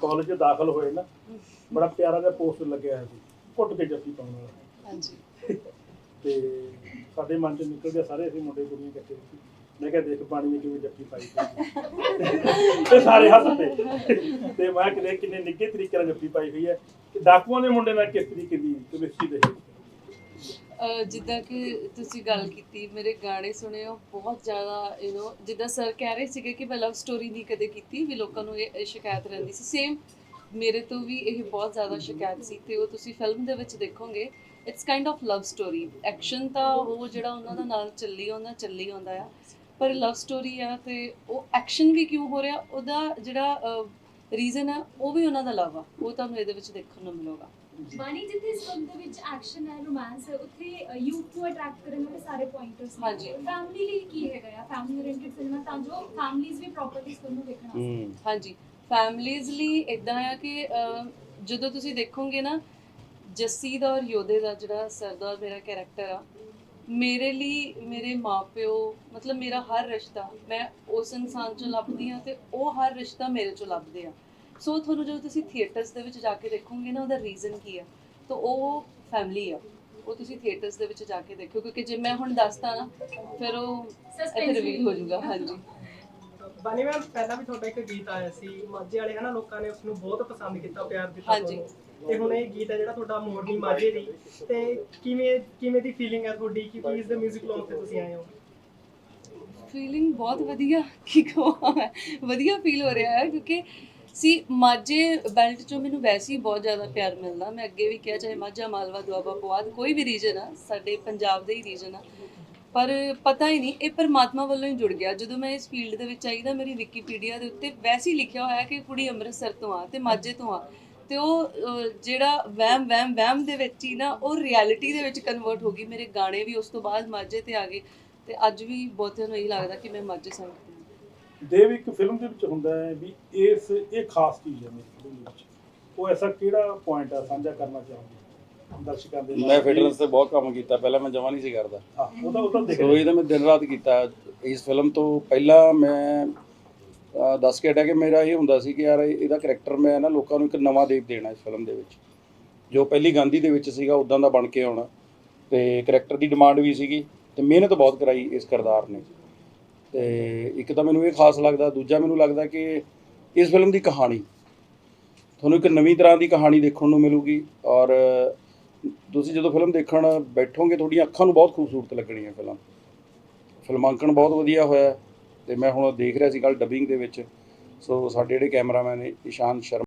ਕਾਲਜ 'ਚ ਦਾਖਲ ਹੋਏ ਨਾ ਬੜਾ ਪਿਆਰਾ ਜਿਹਾ ਪੋਸਟਰ ਲੱਗਿਆ ਹੋਇਆ ਸੀ ਘੁੱਟ ਕੇ ਜੱਫੀ ਪਾਉਣ ਵਾਲਾ। ਹਾਂਜੀ। ਤੇ ਸਾਡੇ ਮਨ 'ਚ ਨਿਕਲ ਗਿਆ ਸਾਰੇ ਅਸੀਂ ਮੁੰਡੇ ਕੁੜੀਆਂ ਇਕੱਠੇ ਸੀ। ਮੈਂ ਕਿਹਾ ਦੇਖ ਪਾਣੀ ਨੇ ਕਿਵੇਂ ਜੱਫੀ ਪਾਈ ਹੋਈ। ਤੇ ਸਾਰੇ ਹੱਸਦੇ ਤੇ ਮੈਂ ਕਿਹਾ ਕਿੰਨੇ ਨਿੱਘੇ ਤਰੀਕੇ ਨਾਲ ਜੱਫੀ ਪਾਈ ਹੋਈ ਹੈ। ਕਿ ਡਾਕੂਆਂ ਦੇ ਮੁੰਡੇ ਨਾਲ ਕਿਸ ਤਰੀਕੇ ਦੀ ਕੈਮਿਸਟਰੀ ਦੇ ਜਿੱਦਾਂ ਕਿ ਤੁਸੀਂ ਗੱਲ ਕੀਤੀ, ਮੇਰੇ ਗਾਣੇ ਸੁਣੇ ਹੋ ਬਹੁਤ ਜ਼ਿਆਦਾ ਯੂ نو ਜਿੱਦਾਂ ਸਰ ਕਹਿ ਰਹੇ ਸੀਗੇ ਕਿ ਮੈਂ ਲਵ ਸਟੋਰੀ ਨਹੀਂ ਕਦੇ ਕੀਤੀ, ਵੀ ਲੋਕਾਂ ਨੂੰ ਇਹ ਇਹ ਸ਼ਿਕਾਇਤ ਰਹਿੰਦੀ ਸੀ। ਸੇਮ ਮੇਰੇ ਤੋਂ ਵੀ ਇਹ ਬਹੁਤ ਜ਼ਿਆਦਾ ਸ਼ਿਕਾਇਤ ਸੀ ਤੇ ਉਹ ਤੁਸੀਂ ਫਿਲਮ ਦੇ ਵਿੱਚ ਦੇਖੋਗੇ it's kind of love story action ਤਾਂ ਉਹ ਜਿਹੜਾ ਉਹਨਾਂ ਦਾ ਨਾਲ ਚੱਲੀ ਆਉਂਦਾ ਚੱਲੀ ਆਉਂਦਾ ਆ, ਪਰ ਲਵ ਸਟੋਰੀ ਆ ਤੇ ਉਹ ਐਕਸ਼ਨ ਵੀ ਕਿਉਂ ਹੋ ਰਿਹਾ, ਉਹਦਾ ਜਿਹੜਾ ਰੀਜ਼ਨ ਆ, ਉਹ ਵੀ ਉਹਨਾਂ ਦਾ ਲਵ ਆ। ਉਹ ਤੁਹਾਨੂੰ ਇਹਦੇ ਵਿੱਚ ਦੇਖਣ ਨੂੰ ਮਿਲੇਗਾ। ਬਾਣੀ ਜਿੱਥੇ ਇਸ ਫਿਲਮ ਦੇ ਵਿੱਚ ਐਕਸ਼ਨ ਹੈ ਰੋਮਾਂਸ ਹੈ ਉੱਥੇ ਯੂਥ ਨੂੰ ਅਟਰੈਕਟ ਕਰਨ ਵਾਲੇ ਸਾਰੇ ਪੁਆਇੰਟਰਸ ਨੇ। ਹਾਂਜੀ। ਫੈਮਿਲੀ ਲਈ ਕੀ ਹੈਗਾ ਆ? ਫੈਮਿਲੀ ਓਰੀਐਂਟਡ ਫਿਲਮਾਂ ਤਾਂ ਜੋ ਫੈਮਿਲੀਜ਼ ਵੀ ਪ੍ਰੋਪਰਲੀ ਇਸ ਫਿਲਮ ਨੂੰ ਦੇਖਣ ਆ ਸਕਣ। ਹੂੰ। ਹਾਂਜੀ। ਫੈਮਲੀਜ਼ ਲਈ ਇਦਾਂ ਆ ਕਿ ਅਹ, ਜਦੋਂ ਤੁਸੀਂ ਦੇਖੋਗੇ ਨਾ ਜੱਸੀ ਦਾ ਔਰ ਯੋਧੇ ਦਾ ਜਿਹੜਾ ਸਰਦਾਰ ਮੇਰਾ ਕੈਰੈਕਟਰ ਆ ਮੇਰੇ ਲਈ ਮੇਰੇ ਮਾਪਿਓ ਮਤਲਬ ਮੇਰਾ ਹਰ ਰਿਸ਼ਤਾ ਮੈਂ ਉਸ ਇਨਸਾਨ ਚੋਂ ਲੱਭਦੀ ਆ ਤੇ ਉਹ ਹਰ ਰਿਸ਼ਤਾ ਮੇਰੇ ਚੋਂ ਲੱਭਦੇ ਆ। ਸੋ ਤੁਹਾਨੂੰ ਜਦੋਂ ਤੁਸੀਂ ਥੀਏਟਰਸ ਦੇ ਵਿੱਚ ਜਾ ਕੇ ਦੇਖੋਗੇ ਨਾ ਉਹਦਾ ਰੀਜ਼ਨ ਕੀ ਆ ਤਾਂ ਉਹ ਫੈਮਿਲੀ ਆ। ਉਹ ਤੁਸੀਂ ਥੀਏਟਰਸ ਦੇ ਵਿੱਚ ਜਾ ਕੇ ਦੇਖੋ ਕਿਉਂਕਿ ਜੇ ਮੈਂ ਹੁਣ ਦੱਸਤਾ ਨਾ ਫਿਰ ਉਹ ਇੱਥੇ ਰਿਵੀਲ ਹੋ ਜਾਊਗਾ। ਹਾਂਜੀ। ਬਾਨੀ ਮੈਮ ਪਹਿਲਾਂ ਵੀ ਤੁਹਾਡਾ ਇੱਕ ਗੀਤ ਆਇਆ ਸੀ ਮਾਝੇ ਵਾਲੇ ਹਨਾ ਲੋਕਾਂ ਨੇ ਉਸ ਨੂੰ ਬਹੁਤ ਪਸੰਦ ਕੀਤਾ ਪਿਆਰ ਦਿੱਤਾ ਹਾਂਜੀ। ਤੇ ਹੁਣ ਇਹ ਗੀਤ ਹੈ ਜਿਹੜਾ ਤੁਹਾਡਾ ਮੋਰਨੀ ਮਾਝੇ ਦੀ। ਤੇ ਕਿਵੇਂ ਕਿਵੇਂ ਦੀ ਫੀਲਿੰਗ ਹੈ ਤੁਹਾਡੀ? ਕਿ ਪਲੀਜ਼ ਦੇ 뮤직 ਲਾਉਣ ਤੇ ਤੁਸੀਂ ਆਏ ਹੋ? ਫੀਲਿੰਗ ਬਹੁਤ ਵਧੀਆ। ਕੀ ਕਹਾਂ ਵਧੀਆ ਫੀਲ ਹੋ ਰਿਹਾ ਹੈ ਕਿਉਂਕਿ ਸੀ, ਮਾਝੇ ਬੈਲਟ ਚੋਂ ਮੈਨੂੰ ਵੈਸੇ ਹੀ ਬਹੁਤ ਜ਼ਿਆਦਾ ਪਿਆਰ ਮਿਲਦਾ। ਮੈਂ ਅੱਗੇ ਵੀ ਕਿਹਾ, ਚਾਹੇ ਮਾਝਾ ਮਾਲਵਾ ਦੁਆਬਾ ਪੁਆਧ ਕੋਈ ਵੀ ਰੀਜਨ ਆ, ਸਾਡੇ ਪੰਜਾਬ ਦਾ ਹੀ ਰੀਜਨ ਆ। ਪਰ ਪਤਾ ਹੀ ਨਹੀਂ, ਇਹ ਪਰਮਾਤਮਾ ਵੱਲੋਂ ਹੀ ਜੁੜ ਗਿਆ। ਜਦੋਂ ਮੈਂ ਇਸ ਫੀਲਡ ਦੇ ਵਿੱਚ ਆਈ ਤਾਂ ਮੇਰੀ ਵਿਕੀਪੀਡੀਆ ਦੇ ਉੱਤੇ ਵੈਸੇ ਹੀ ਲਿਖਿਆ ਹੋਇਆ ਕਿ ਕੁੜੀ ਅੰਮ੍ਰਿਤਸਰ ਤੋਂ ਆ ਤੇ ਮਾਝੇ ਤੋਂ ਆ। ਤੇ ਉਹ ਜਿਹੜਾ ਵਹਿਮ ਵਹਿਮ ਵਹਿਮ ਦੇ ਵਿੱਚ ਹੀ ਨਾ, ਉਹ ਰਿਐਲਿਟੀ ਦੇ ਵਿੱਚ ਕਨਵਰਟ ਹੋ ਗਈ। ਮੇਰੇ ਗਾਣੇ ਵੀ ਉਸ ਤੋਂ ਬਾਅਦ ਮਾਝੇ ਤੇ ਆ ਗਏ। ਤੇ ਅੱਜ ਵੀ ਬਹੁਤਿਆਂ ਨੂੰ ਇਹੀ ਲੱਗਦਾ ਕਿ ਮੈਂ ਮਾਝੇ ਸਾਈਡ ਦੇਵ ਇੱਕ ਫਿਲਮ ਦੇ ਵਿੱਚ ਹੁੰਦਾ ਹੈ ਵੀ ਇਸ ਇਹ ਖਾਸ ਚੀਜ਼ ਹੈ ਮੇਰੀ ਫਿਲਮ ਦੇ ਵਿੱਚ। ਉਹ ਐਸਾ ਕਿਹੜਾ ਪੁਆਇੰਟ ਆ ਸਾਂਝਾ ਕਰਨਾ ਚਾਹੁੰਦੇ ਦਰਸ਼ਕਾਂ ਦੇ ਨਾਲ? ਮੈਂ ਫਿਟਨੈਸ ਤੇ ਬਹੁਤ ਕੰਮ ਕੀਤਾ ਪਹਿਲਾਂ ਮੈਂ ਜਮਾ ਨਹੀਂ ਸੀ ਕਰਦਾ। ਹਾਂ ਉਹਦਾ ਉਹਦਾ ਦੇਖ ਸੋ ਇਹ ਤਾਂ ਮੈਂ ਦਿਨ ਰਾਤ ਕੀਤਾ। ਇਸ ਫਿਲਮ ਤੋਂ ਪਹਿਲਾਂ ਮੈਂ ਅਹ, ਦੱਸ ਕੇ ਹਟਿਆ ਕਿ ਮੇਰਾ ਇਹ ਹੁੰਦਾ ਸੀ ਕਿ ਯਾਰ ਇਹ- ਇਹਦਾ ਕਰੈਕਟਰ ਮੈਂ ਨਾ ਲੋਕਾਂ ਨੂੰ ਇੱਕ ਨਵਾਂ ਦੇਖ ਦੇਣਾ ਇਸ ਫਿਲਮ ਦੇ ਵਿੱਚ। ਜੋ ਪਹਿਲੀ ਗਾਂਧੀ ਦੇ ਵਿੱਚ ਸੀਗਾ ਉਦਾਂ ਦਾ ਬਣ ਕੇ ਆਉਣਾ। ਤੇ ਕਰੈਕਟਰ ਦੀ ਡਿਮਾਂਡ ਵੀ ਸੀਗੀ ਤੇ ਮਿਹਨਤ ਬਹੁਤ ਕਰਾਈ ਇਸ ਕਿਰਦਾਰ ਨੇ। ਤੇ ਇੱਕ ਤਾਂ ਮੈਨੂੰ ਇਹ ਖਾਸ ਲੱਗਦਾ, ਦੂਜਾ ਮੈਨੂੰ ਲੱਗਦਾ ਕਿ ਇਸ ਫਿਲਮ ਦੀ ਕਹਾਣੀ, ਤੁਹਾਨੂੰ ਇੱਕ ਨਵੀਂ ਤਰ੍ਹਾਂ ਦੀ ਕਹਾਣੀ ਦੇਖਣ ਨੂੰ ਮਿਲੂਗੀ ਔਰ ਤੁਸੀਂ ਜਦੋਂ ਫਿਲਮ ਦੇਖਣ ਬੈਠੋਗੇ, ਤੁਹਾਡੀਆਂ ਅੱਖਾਂ ਨੂੰ ਬਹੁਤ ਖੂਬਸੂਰਤ ਲੱਗਣੀ ਹੈ ਫਿਲਮ। ਫਿਲਮਾਂਕਣ ਬਹੁਤ ਵਧੀਆ ਹੋਇਆ ਹੈ ਤੇ ਮੈਂ ਹੁਣ ਦੇਖ ਰਿਹਾ ਸੀ ਕੱਲ ਡਬਿੰਗ ਦੇ ਵਿੱਚ। ਸੋ ਸਾਡੇ ਜਿਹੜੇ ਕੈਮਰਾਮੈਨ ਨੇ, ਇਸ਼ਾਨ ਸ਼ਰਮਾ